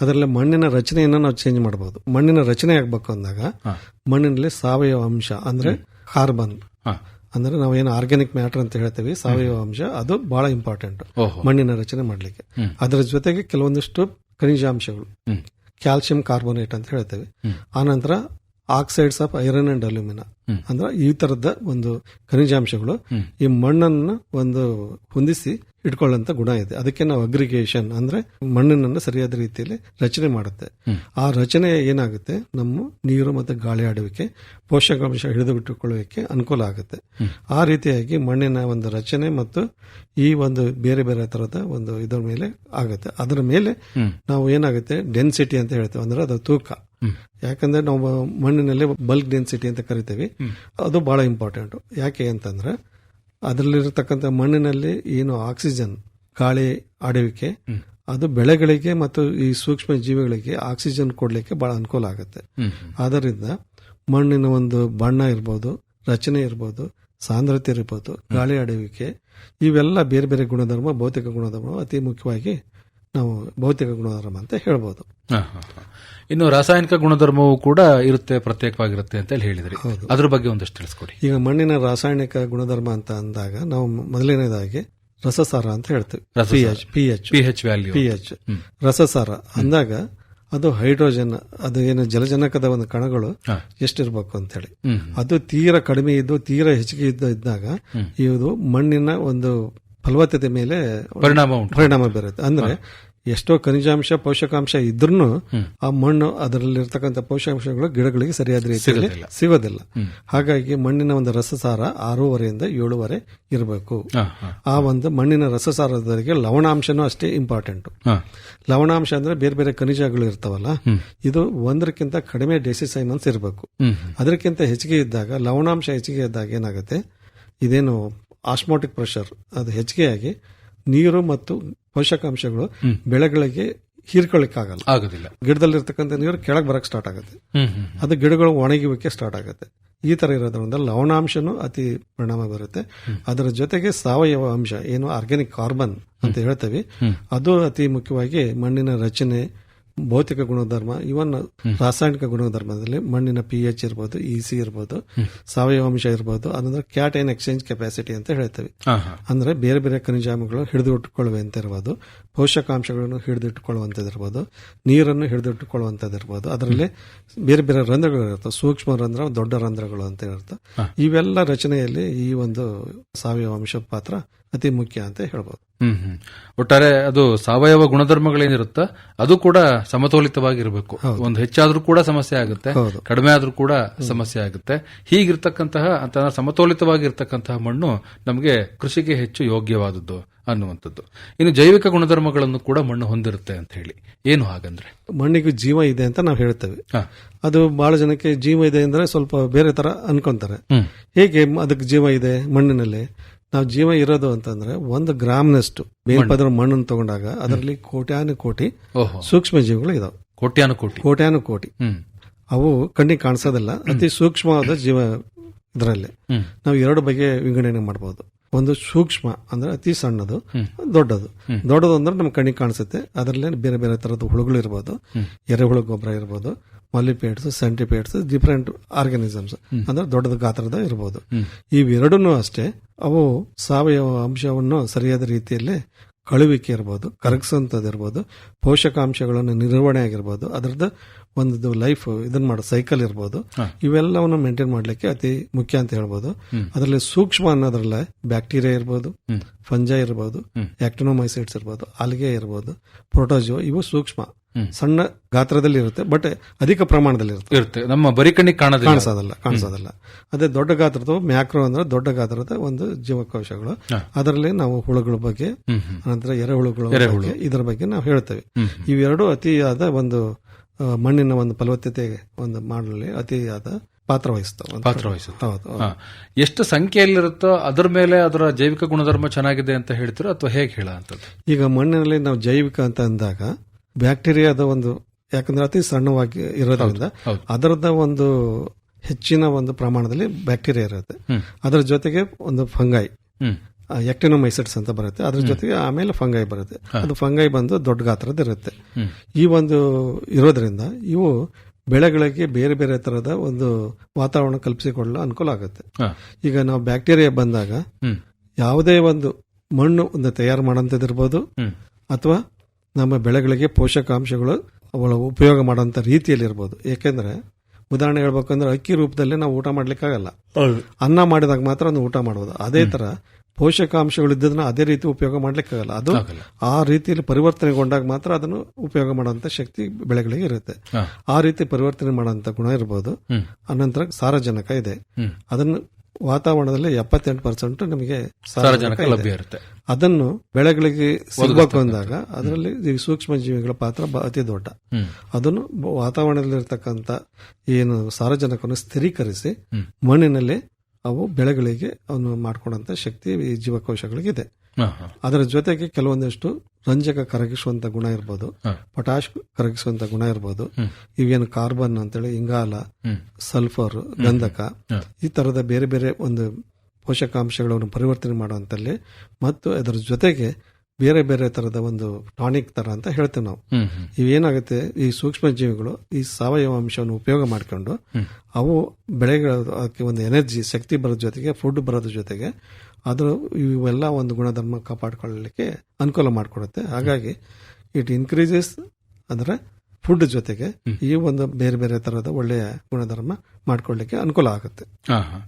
ಅದರಲ್ಲಿ ಮಣ್ಣಿನ ರಚನೆಯನ್ನ ನಾವು ಚೇಂಜ್ ಮಾಡಬಹುದು ಮಣ್ಣಿನ ರಚನೆ ಆಗ್ಬೇಕು ಅಂದಾಗ ಮಣ್ಣಿನಲ್ಲಿ ಸಾವಯವ ಅಂಶ ಅಂದ್ರೆ ಕಾರ್ಬನ್ ಅಂದ್ರೆ ಅಂದ್ರೆ ನಾವೇನು ಆರ್ಗ್ಯಾನಿಕ್ ಮ್ಯಾಟರ್ ಅಂತ ಹೇಳ್ತೀವಿ ಸಾವಯವ ಅಂಶ ಅದು ಬಹಳ ಇಂಪಾರ್ಟೆಂಟ್ ಮಣ್ಣಿನ ರಚನೆ ಮಾಡ್ಲಿಕ್ಕೆ. ಅದರ ಜೊತೆಗೆ ಕೆಲವೊಂದಿಷ್ಟು ಖನಿಜಾಂಶಗಳು. ಕ್ಯಾಲ್ಸಿಯಂ ಕಾರ್ಬೋನೇಟ್ ಅಂತ ಹೇಳ್ತೇವೆ. ಆನಂತರ oxides of iron and alumina. ಅಂದ್ರೆ ಈ ತರದ ಒಂದು ಖನಿಜಾಂಶಗಳು. ಈ ಮಣ್ಣನ್ನು ಒಂದು ಹೊಂದಿಸಿ ಇಟ್ಕೊಳ್ಳುವಂತ ಗುಣ ಇದೆ. ಅದಕ್ಕೆ ನಾವು ಅಗ್ರಿಗೇಷನ್ ಅಂದ್ರೆ ಮಣ್ಣಿನನ್ನು ಸರಿಯಾದ ರೀತಿಯಲ್ಲಿ ರಚನೆ ಮಾಡುತ್ತೆ. ಆ ರಚನೆ ಏನಾಗುತ್ತೆ? ನಮ್ಮ ನೀರು ಮತ್ತೆ ಗಾಳಿ ಆಡುವಿಕೆ ಪೋಷಕಾಂಶ ಹಿಡಿದುಬಿಟ್ಟುಕೊಳ್ಳುವಿಕೆ ಅನುಕೂಲ ಆಗುತ್ತೆ. ಆ ರೀತಿಯಾಗಿ ಮಣ್ಣಿನ ಒಂದು ರಚನೆ ಮತ್ತು ಈ ಒಂದು ಬೇರೆ ಬೇರೆ ತರದ ಒಂದು ಇದರ ಮೇಲೆ ಆಗುತ್ತೆ. ಅದರ ಮೇಲೆ ನಾವು ಏನಾಗುತ್ತೆ? ಡೆನ್ಸಿಟಿ ಅಂತ ಹೇಳ್ತೇವೆ. ಅಂದ್ರೆ ಅದು ತೂಕ. ಯಾಕಂದ್ರೆ ನಾವು ಮಣ್ಣಿನಲ್ಲಿ ಬಲ್ಕ್ ಡೆನ್ಸಿಟಿ ಅಂತ ಕರಿತೇವೆ. ಅದು ಬಹಳ ಇಂಪಾರ್ಟೆಂಟ್ ಯಾಕೆ ಅಂತಂದ್ರೆ ಅದರಲ್ಲಿರತಕ್ಕಂಥ ಮಣ್ಣಿನಲ್ಲಿ ಏನು ಆಕ್ಸಿಜನ್, ಗಾಳಿ ಆಡುವಿಕೆ, ಅದು ಬೆಳೆಗಳಿಗೆ ಮತ್ತು ಈ ಸೂಕ್ಷ್ಮ ಜೀವಿಗಳಿಗೆ ಆಕ್ಸಿಜನ್ ಕೊಡಲಿಕ್ಕೆ ಬಹಳ ಅನುಕೂಲ ಆಗುತ್ತೆ. ಆದ್ದರಿಂದ ಮಣ್ಣಿನ ಒಂದು ಬಣ್ಣ ಇರ್ಬೋದು, ರಚನೆ ಇರ್ಬೋದು, ಸಾಂದ್ರತೆ ಇರ್ಬೋದು, ಗಾಳಿ ಆಡುವಿಕೆ, ಇವೆಲ್ಲ ಬೇರೆ ಬೇರೆ ಗುಣಧರ್ಮ, ಭೌತಿಕ ಗುಣಧರ್ಮ ಅತಿ ಮುಖ್ಯವಾಗಿ ನಾವು ಭೌತಿಕ ಗುಣಧರ್ಮ ಅಂತ ಹೇಳ್ಬೋದು. ಇನ್ನು ರಾಸಾಯನಿಕ ಗುಣಧರ್ಮವೂ ಕೂಡ ಇರುತ್ತೆ ಪ್ರತ್ಯೇಕವಾಗಿರುತ್ತೆ ಅಂತ ಹೇಳಿ ಹೇಳಿದ್ರಿ. ಅದ್ರ ಬಗ್ಗೆ ಒಂದಷ್ಟು ತಿಳಿಸ್ಕೊಡಿ. ಈಗ ಮಣ್ಣಿನ ರಾಸಾಯನಿಕ ಗುಣಧರ್ಮ ಅಂತ ಅಂದಾಗ ನಾವು ಮೊದಲನೇದಾಗಿ ರಸಸಾರ ಅಂತ ಹೇಳ್ತೀವಿ. P ರಸಸಾರ. H P H P H value P H ರಸಸಾರ ಅಂದಾಗ ಅದು ಹೈಡ್ರೋಜನ್ ಅದು ಏನು ಜಲಜನಕದ ಒಂದು ಕಣಗಳು. ಎಷ್ಟಿರ್ಬೇಕು ಅಂತ ಹೇಳಿ. ಅದು ತೀರ ಕಡಿಮೆ ಇದ್ದು ತೀರ ಹೆಚ್ಚಿಗೆ ಇದ್ದ ಇದ್ದಾಗ ಇದು ಮಣ್ಣಿನ ಒಂದು ಫಲವತ್ತತೆ ಮೇಲೆ ಪರಿಣಾಮ ಪರಿಣಾಮ ಬೀರುತ್ತೆ. ಅಂದ್ರೆ ಎಷ್ಟೋ ಖನಿಜಾಂಶ ಪೋಷಕಾಂಶ ಇದ್ರೂ ಆ ಮಣ್ಣು ಅದರಲ್ಲಿರ್ತಕ್ಕಂಥ ಪೋಷಕಾಂಶಗಳು ಗಿಡಗಳಿಗೆ ಸರಿಯಾದ ರೀತಿಯಲ್ಲಿ ಸಿಗೋದಿಲ್ಲ. ಹಾಗಾಗಿ ಮಣ್ಣಿನ ಒಂದು ರಸಸಾರ ಆರೂವರೆಯಿಂದ ಏಳುವರೆ ಇರಬೇಕು. ಆ ಒಂದು ಮಣ್ಣಿನ ರಸಸಾರದವರೆಗೆ ಲವಣಾಂಶನೂ ಅಷ್ಟೇ ಇಂಪಾರ್ಟೆಂಟ್ ಲವಣಾಂಶ ಅಂದ್ರೆ ಬೇರೆ ಬೇರೆ ಖನಿಜಗಳು ಇರ್ತಾವಲ್ಲ ಇದು ಒಂದಕ್ಕಿಂತ ಕಡಿಮೆ ಡೆಸಿಸೈಮನ್ಸ್ ಇರಬೇಕು. ಅದಕ್ಕಿಂತ ಹೆಚ್ಚಿಗೆ ಇದ್ದಾಗ ಲವಣಾಂಶ ಹೆಚ್ಚಿಗೆ ಇದ್ದಾಗ ಏನಾಗುತ್ತೆ? ಇದೇನು ಆಸ್ಮೋಟಿಕ್ ಪ್ರೆಷರ್ ಅದು ಹೆಚ್ಚಿಗೆಯಾಗಿ ನೀರು ಮತ್ತು ಪೋಷಕಾಂಶಗಳು ಬೆಳೆಗಳಿಗೆ ಹೀರ್ಕೊಳ್ಳಿಕ್ಕಾಗಲ್ಲ. ಆಗೋದಿಲ್ಲ. ಗಿಡದಲ್ಲಿರ್ತಕ್ಕಂಥ ನೀರು ಕೆಳಗೆ ಬರಕ್ ಸ್ಟಾರ್ಟ್ ಆಗುತ್ತೆ. ಅದು ಗಿಡಗಳು ಒಣಗುವಿಕೆ ಸ್ಟಾರ್ಟ್ ಆಗುತ್ತೆ. ಈ ತರ ಇರೋದ್ರಿಂದ ಲವಣಾಂಶನೂ ಅತಿ ಪರಿಣಾಮ ಬರುತ್ತೆ. ಅದರ ಜೊತೆಗೆ ಸಾವಯವ ಅಂಶ ಏನು ಆರ್ಗ್ಯಾನಿಕ್ ಕಾರ್ಬನ್ ಅಂತ ಹೇಳ್ತೇವೆ. ಅದು ಅತಿ ಮುಖ್ಯವಾಗಿ ಮಣ್ಣಿನ ರಚನೆ ಭೌತಿಕ ಗುಣಧರ್ಮ ಇವನ್ ರಾಸಾಯನಿಕ ಗುಣಧರ್ಮದಲ್ಲಿ ಮಣ್ಣಿನ ಪಿ ಎಚ್ ಇರ್ಬೋದು ಇ ಸಿ ಇರ್ಬೋದು ಸಾವಯವ ಅಂಶ ಇರ್ಬೋದು ಅದಂದ್ರೆ ಕ್ಯಾಟೈನ್ ಎಕ್ಸ್ಚೇಂಜ್ ಕೆಪಾಸಿಟಿ ಅಂತ ಹೇಳ್ತೇವೆ. ಅಂದ್ರೆ ಬೇರೆ ಬೇರೆ ಖನಿಜಾಮಗಳು ಹಿಡಿದಿಟ್ಟುಕೊಳ್ಳುವಂತ ಇರ್ಬೋದು ಪೋಷಕಾಂಶಗಳನ್ನು ಹಿಡಿದಿಟ್ಟುಕೊಳ್ಳುವಂಥದ್ದಿರ್ಬೋದು ನೀರನ್ನು ಹಿಡಿದಿಟ್ಟುಕೊಳ್ಳುವಂಥದ್ದಿರ್ಬೋದು ಅದರಲ್ಲಿ ಬೇರೆ ಬೇರೆ ರಂಧ್ರಗಳು ಇರುತ್ತೆ. ಸೂಕ್ಷ್ಮ ರಂಧ್ರ ದೊಡ್ಡ ರಂಧ್ರಗಳು ಅಂತ ಇರುತ್ತೆ. ಇವೆಲ್ಲ ರಚನೆಯಲ್ಲಿ ಈ ಒಂದು ಸಾವಯವ ಅಂಶ ಪಾತ್ರ ಅತಿ ಮುಖ್ಯ ಅಂತ ಹೇಳ್ಬೋದು. ಹ್ಮ್ ಹ್ಮ್. ಒಟ್ಟಾರೆ ಅದು ಸಾವಯವ ಗುಣಧರ್ಮಗಳೇನಿರುತ್ತ ಅದು ಕೂಡ ಸಮತೋಲಿತವಾಗಿರಬೇಕು. ಒಂದು ಹೆಚ್ಚಾದ್ರೂ ಕೂಡ ಸಮಸ್ಯೆ ಆಗುತ್ತೆ. ಕಡಿಮೆ ಆದ್ರೂ ಕೂಡ ಸಮಸ್ಯೆ ಆಗುತ್ತೆ. ಹೀಗಿರ್ತಕ್ಕಂತಹ ಅಂತ ಸಮತೋಲಿತವಾಗಿರ್ತಕ್ಕಂತಹ ಮಣ್ಣು ನಮಗೆ ಕೃಷಿಗೆ ಹೆಚ್ಚು ಯೋಗ್ಯವಾದದ್ದು ಅನ್ನುವಂಥದ್ದು. ಇನ್ನು ಜೈವಿಕ ಗುಣಧರ್ಮಗಳನ್ನು ಕೂಡ ಮಣ್ಣು ಹೊಂದಿರುತ್ತೆ ಅಂತ ಹೇಳಿ. ಏನು ಹಾಗಂದ್ರೆ? ಮಣ್ಣಿಗೆ ಜೀವ ಇದೆ ಅಂತ ನಾವು ಹೇಳ್ತೇವೆ. ಅದು ಬಹಳ ಜನಕ್ಕೆ ಜೀವ ಇದೆ ಅಂದ್ರೆ ಸ್ವಲ್ಪ ಬೇರೆ ತರ ಅನ್ಕೊಂತಾರೆ. ಹೇಗೆ ಅದಕ್ಕೆ ಜೀವ ಇದೆ ಮಣ್ಣಿನಲ್ಲಿ? ನಾವು ಜೀವ ಇರೋದು ಅಂತಂದ್ರೆ ಒಂದು ಗ್ರಾಮ್ನಷ್ಟು ಮೇಲ್ಪದರ ಮಣ್ಣನ್ನು ತಗೊಂಡಾಗ ಅದರಲ್ಲಿ ಕೋಟ್ಯಾನು ಕೋಟಿ ಸೂಕ್ಷ್ಮ ಜೀವಿಗಳು ಇದಾವೆ. ಕೋಟ್ಯಾನು ಕೋಟಿ. ಕೋಟ್ಯಾನು ಕೋಟಿ. ಅವು ಕಣ್ಣಿಗೆ ಕಾಣಿಸೋದಿಲ್ಲ. ಅತಿ ಸೂಕ್ಷ್ಮವಾದ ಜೀವ ಇದರಲ್ಲಿ. ನಾವು ಎರಡು ಬಗೆ ವಿಂಗಡಣೆ ಮಾಡಬಹುದು ಒಂದು ಸೂಕ್ಷ್ಮ ಅಂದ್ರೆ ಅತಿ ಸಣ್ಣದು ದೊಡ್ಡದು. ದೊಡ್ಡದು ಅಂದ್ರೆ ನಮ್ಗೆ ಕಣ್ಣಿಗೆ ಕಾಣಿಸುತ್ತೆ. ಅದರಲ್ಲೇ ಬೇರೆ ಬೇರೆ ತರದ ಹುಳುಗಳು ಇರ್ಬೋದು ಎರೆಹುಳು ಗೊಬ್ಬರ ಇರ್ಬೋದು. ಮಾಲಿಪೇಟ್ಸ್ ಸೆಂಟಿಪೇಡ್ಸ್ ಡಿಫರೆಂಟ್ ಆರ್ಗನಿಸಮ್ಸ್ ಅಂದ್ರೆ ದೊಡ್ಡದ ಗಾತ್ರದ ಇರಬಹುದು ಇವೆರಡೂ ಅಷ್ಟೇ ಅವು ಸಾವಯವ ಅಂಶವನ್ನು ಸರಿಯಾದ ರೀತಿಯಲ್ಲಿ ಕಳುವಿಕೆ ಇರ್ಬೋದು ಕರಗಿಸುವಂಥದ್ದು ಇರ್ಬೋದು ಪೋಷಕಾಂಶಗಳನ್ನು ನಿರ್ವಹಣೆ ಆಗಿರ್ಬೋದು ಅದರದ್ದು ಒಂದು ಲೈಫ್ ಇದನ್ನ ಮಾಡೋ ಸೈಕಲ್ ಇರ್ಬೋದು. ಇವೆಲ್ಲವನ್ನು ಮೇಂಟೈನ್ ಮಾಡಲಿಕ್ಕೆ ಅತಿ ಮುಖ್ಯ ಅಂತ ಹೇಳ್ಬೋದು. ಅದರಲ್ಲಿ ಸೂಕ್ಷ್ಮ ಅನ್ನೋದ್ರಲ್ಲ ಬ್ಯಾಕ್ಟೀರಿಯಾ ಇರ್ಬೋದು ಫಂಜಾ ಇರ್ಬೋದು ಆಕ್ಟಿನೋಮೈಸೈಡ್ಸ್ ಇರ್ಬೋದು ಅಲ್ಗೆ ಇರ್ಬೋದು ಪ್ರೋಟೋಜೋ ಇವು ಸೂಕ್ಷ್ಮ. ಸಣ್ಣ ಗಾತ್ರದಲ್ಲಿ ಇರುತ್ತೆ ಬಟ್ ಅಧಿಕ ಪ್ರಮಾಣದಲ್ಲಿ ಇರುತ್ತೆ. ಇರುತ್ತೆ ನಮ್ಮ ಬರಿ ಕಣ್ಣಿಗೆ ಕಾಣೋದಿಲ್ಲ. ಕಾಣಿಸೋದಲ್ಲ ಕಾಣಿಸೋದಲ್ಲ. ಅದೇ ದೊಡ್ಡ ಗಾತ್ರದ ಮ್ಯಾಕ್ರೋ ಅಂದ್ರೆ ದೊಡ್ಡ ಗಾತ್ರದ ಒಂದು ಜೀವಕೋಶಗಳು. ಅದರಲ್ಲಿ ನಾವು ಹುಳುಗಳ ಬಗ್ಗೆ ನಂತರ ಎರೆಹುಳುಗಳ ಬಗ್ಗೆ ಇದರ ಬಗ್ಗೆ ನಾವು ಹೇಳ್ತೇವೆ. ಇವೆರಡು ಅತಿಯಾದ ಒಂದು ಮಣ್ಣಿನ ಒಂದು ಫಲವತ್ತತೆ ಒಂದು ಮಾಡಲಿ ಅತಿಯಾದ ಪಾತ್ರ ವಹಿಸ್ತವೆ ಅಂತ. ಪಾತ್ರ ವಹಿಸುತ್ತೆ. ಎಷ್ಟು ಸಂಖ್ಯೆಯಲ್ಲಿರುತ್ತೋ ಅದರ ಮೇಲೆ ಅದರ ಜೈವಿಕ ಗುಣಧರ್ಮ ಚೆನ್ನಾಗಿದೆ ಅಂತ ಹೇಳ್ತೀರೋ ಅಥವಾ ಹೇಗೆ ಹೇಳ ಈಗ ಮಣ್ಣಿನಲ್ಲಿ ನಾವು ಜೈವಿಕ ಅಂತ ಅಂದಾಗ ಬ್ಯಾಕ್ಟೀರಿಯಾದ ಒಂದು ಯಾಕಂದ್ರೆ ಅತಿ ಸಣ್ಣವಾಗಿ ಇರೋದ್ರಿಂದ. ಅದರದ ಒಂದು ಹೆಚ್ಚಿನ ಒಂದು ಪ್ರಮಾಣದಲ್ಲಿ ಬ್ಯಾಕ್ಟೀರಿಯಾ ಇರುತ್ತೆ. ಅದರ ಜೊತೆಗೆ ಒಂದು ಫಂಗೈ ಹ್ಮ್. ಎಕ್ಟಿನೋಮೈಸೈಡ್ಸ್ ಅಂತ ಬರುತ್ತೆ. ಅದ್ರ ಜೊತೆಗೆ ಆಮೇಲೆ ಫಂಗೈ ಬರುತ್ತೆ. ಅದು ಫಂಗೈ ಬಂದು ದೊಡ್ಡ ಗಾತ್ರದ ಇರುತ್ತೆ. ಈ ಒಂದು ಇರೋದ್ರಿಂದ ಇವು ಬೆಳೆಗಳಿಗೆ ಬೇರೆ ಬೇರೆ ತರದ ಒಂದು ವಾತಾವರಣ ಕಲ್ಪಿಸಿಕೊಳ್ಳಲು ಅನುಕೂಲ ಆಗುತ್ತೆ. ಈಗ ನಾವು ಬ್ಯಾಕ್ಟೀರಿಯಾ ಬಂದಾಗ ಯಾವುದೇ ಒಂದು ಮಣ್ಣು ಒಂದು ತಯಾರು ಮಾಡೋಂಥದ್ದಿರ್ಬೋದು ಅಥವಾ ನಮ್ಮ ಬೆಳೆಗಳಿಗೆ ಪೋಷಕಾಂಶಗಳು ಅವಳ ಉಪಯೋಗ ಮಾಡೋಂಥ ರೀತಿಯಲ್ಲಿ ಇರ್ಬೋದು ಯಾಕೆಂದ್ರೆ ಉದಾಹರಣೆ ಹೇಳ್ಬೇಕಂದ್ರೆ ಅಕ್ಕಿ ರೂಪದಲ್ಲಿ ನಾವು ಊಟ ಮಾಡ್ಲಿಕ್ಕಾಗಲ್ಲ. ಅನ್ನ ಮಾಡಿದಾಗ ಮಾತ್ರ ಒಂದು ಊಟ ಮಾಡಬಹುದು ಅದೇ ತರ ಪೋಷಕಾಂಶಗಳು ಇದ್ದದನ್ನ ಅದೇ ರೀತಿ ಉಪಯೋಗ ಮಾಡ್ಲಿಕ್ಕಾಗಲ್ಲ. ಅದು ಆ ರೀತಿಯಲ್ಲಿ ಪರಿವರ್ತನೆಗೊಂಡಾಗ ಮಾತ್ರ ಅದನ್ನು ಉಪಯೋಗ ಮಾಡುವಂತ ಶಕ್ತಿ ಬೆಳೆಗಳಿಗೆ ಇರುತ್ತೆ. ಆ ರೀತಿ ಪರಿವರ್ತನೆ ಮಾಡುವಂತ ಗುಣ ಇರ್ಬೋದು. ಹ್ಮ್. ಅನಂತರ ಸಾರಜನಕ ಇದೆ. ಅದನ್ನು ವಾತಾವರಣದಲ್ಲಿ ಎಪ್ಪತ್ತೆಂಟು ಪರ್ಸೆಂಟ್ ನಮಗೆ ಸಾರಜನಕ ಲಭ್ಯ ಇರುತ್ತೆ. ಅದನ್ನು ಬೆಳೆಗಳಿಗೆ ಸಿಗಬೇಕು ಅಂದಾಗ ಅದರಲ್ಲಿ ಈ ಸೂಕ್ಷ್ಮ ಜೀವಿಗಳ ಪಾತ್ರ ಅತಿ ದೊಡ್ಡ. ಅದನ್ನು ವಾತಾವರಣದಲ್ಲಿ ವಾತಾವರಣದಲ್ಲಿರ್ತಕ್ಕಂಥ ಏನು ಸಾರಜನಕವನ್ನು ಸ್ಥಿರೀಕರಿಸಿ ಮಣ್ಣಿನಲ್ಲಿ ಅವು ಬೆಳೆಗಳಿಗೆ ಅವನು ಮಾಡ್ಕೊಡಂತ ಶಕ್ತಿ ಈ ಜೀವಕೋಶಗಳಿಗಿದೆ. ಅದರ ಜೊತೆಗೆ ಕೆಲವೊಂದಿಷ್ಟು ರಂಜಕ ಕರಗಿಸುವಂತ ಗುಣ ಇರ್ಬೋದು. ಪೊಟ್ಯಾಶ್ ಕರಗಿಸುವಂತ ಗುಣ ಇರ್ಬೋದು. ಇವೇನು ಕಾರ್ಬನ್ ಅಂತೇಳಿ ಇಂಗಾಲ ಸಲ್ಫರ್ ಗಂಧಕ ಈ ತರದ ಬೇರೆ ಬೇರೆ ಒಂದು ಪೋಷಕಾಂಶಗಳನ್ನು ಪರಿವರ್ತನೆ ಮಾಡುವಂತಲ್ಲಿ ಮತ್ತು ಅದರ ಜೊತೆಗೆ ಬೇರೆ ಬೇರೆ ತರದ ಒಂದು ಟಾನಿಕ್ ತರ ಅಂತ ಹೇಳ್ತೇವೆ ನಾವು. ಇವೇನಾಗುತ್ತೆ ಈ ಸೂಕ್ಷ್ಮ ಜೀವಿಗಳು ಈ ಸಾವಯವ ಅಂಶವನ್ನು ಉಪಯೋಗ ಮಾಡಿಕೊಂಡು ಅವು ಬೆಳೆಗಳ ಅದಕ್ಕೆ ಒಂದು ಎನರ್ಜಿ ಶಕ್ತಿ ಬರೋದ್ರ ಜೊತೆಗೆ ಫುಡ್ ಬರೋದ್ರ ಜೊತೆಗೆ ಅದು ಇವೆಲ್ಲ ಒಂದು ಗುಣಧರ್ಮ ಕಾಪಾಡಿಕೊಳ್ಳಲಿಕ್ಕೆ ಅನುಕೂಲ ಮಾಡಿಕೊಡುತ್ತೆ. ಹಾಗಾಗಿ ಇಟ್ ಇನ್ಕ್ರೀಸಸ್ ಅಂದರೆ ಫುಡ್ ಜೊತೆಗೆ ಈ ಒಂದು ಬೇರೆ ಬೇರೆ ತರಹದ ಒಳ್ಳೆಯ ಗುಣಧರ್ಮ ಮಾಡ್ಕೊಳ್ಳಿಕ್ಕೆ ಅನುಕೂಲ ಆಗುತ್ತೆ. ಹಾ, ಹಾ.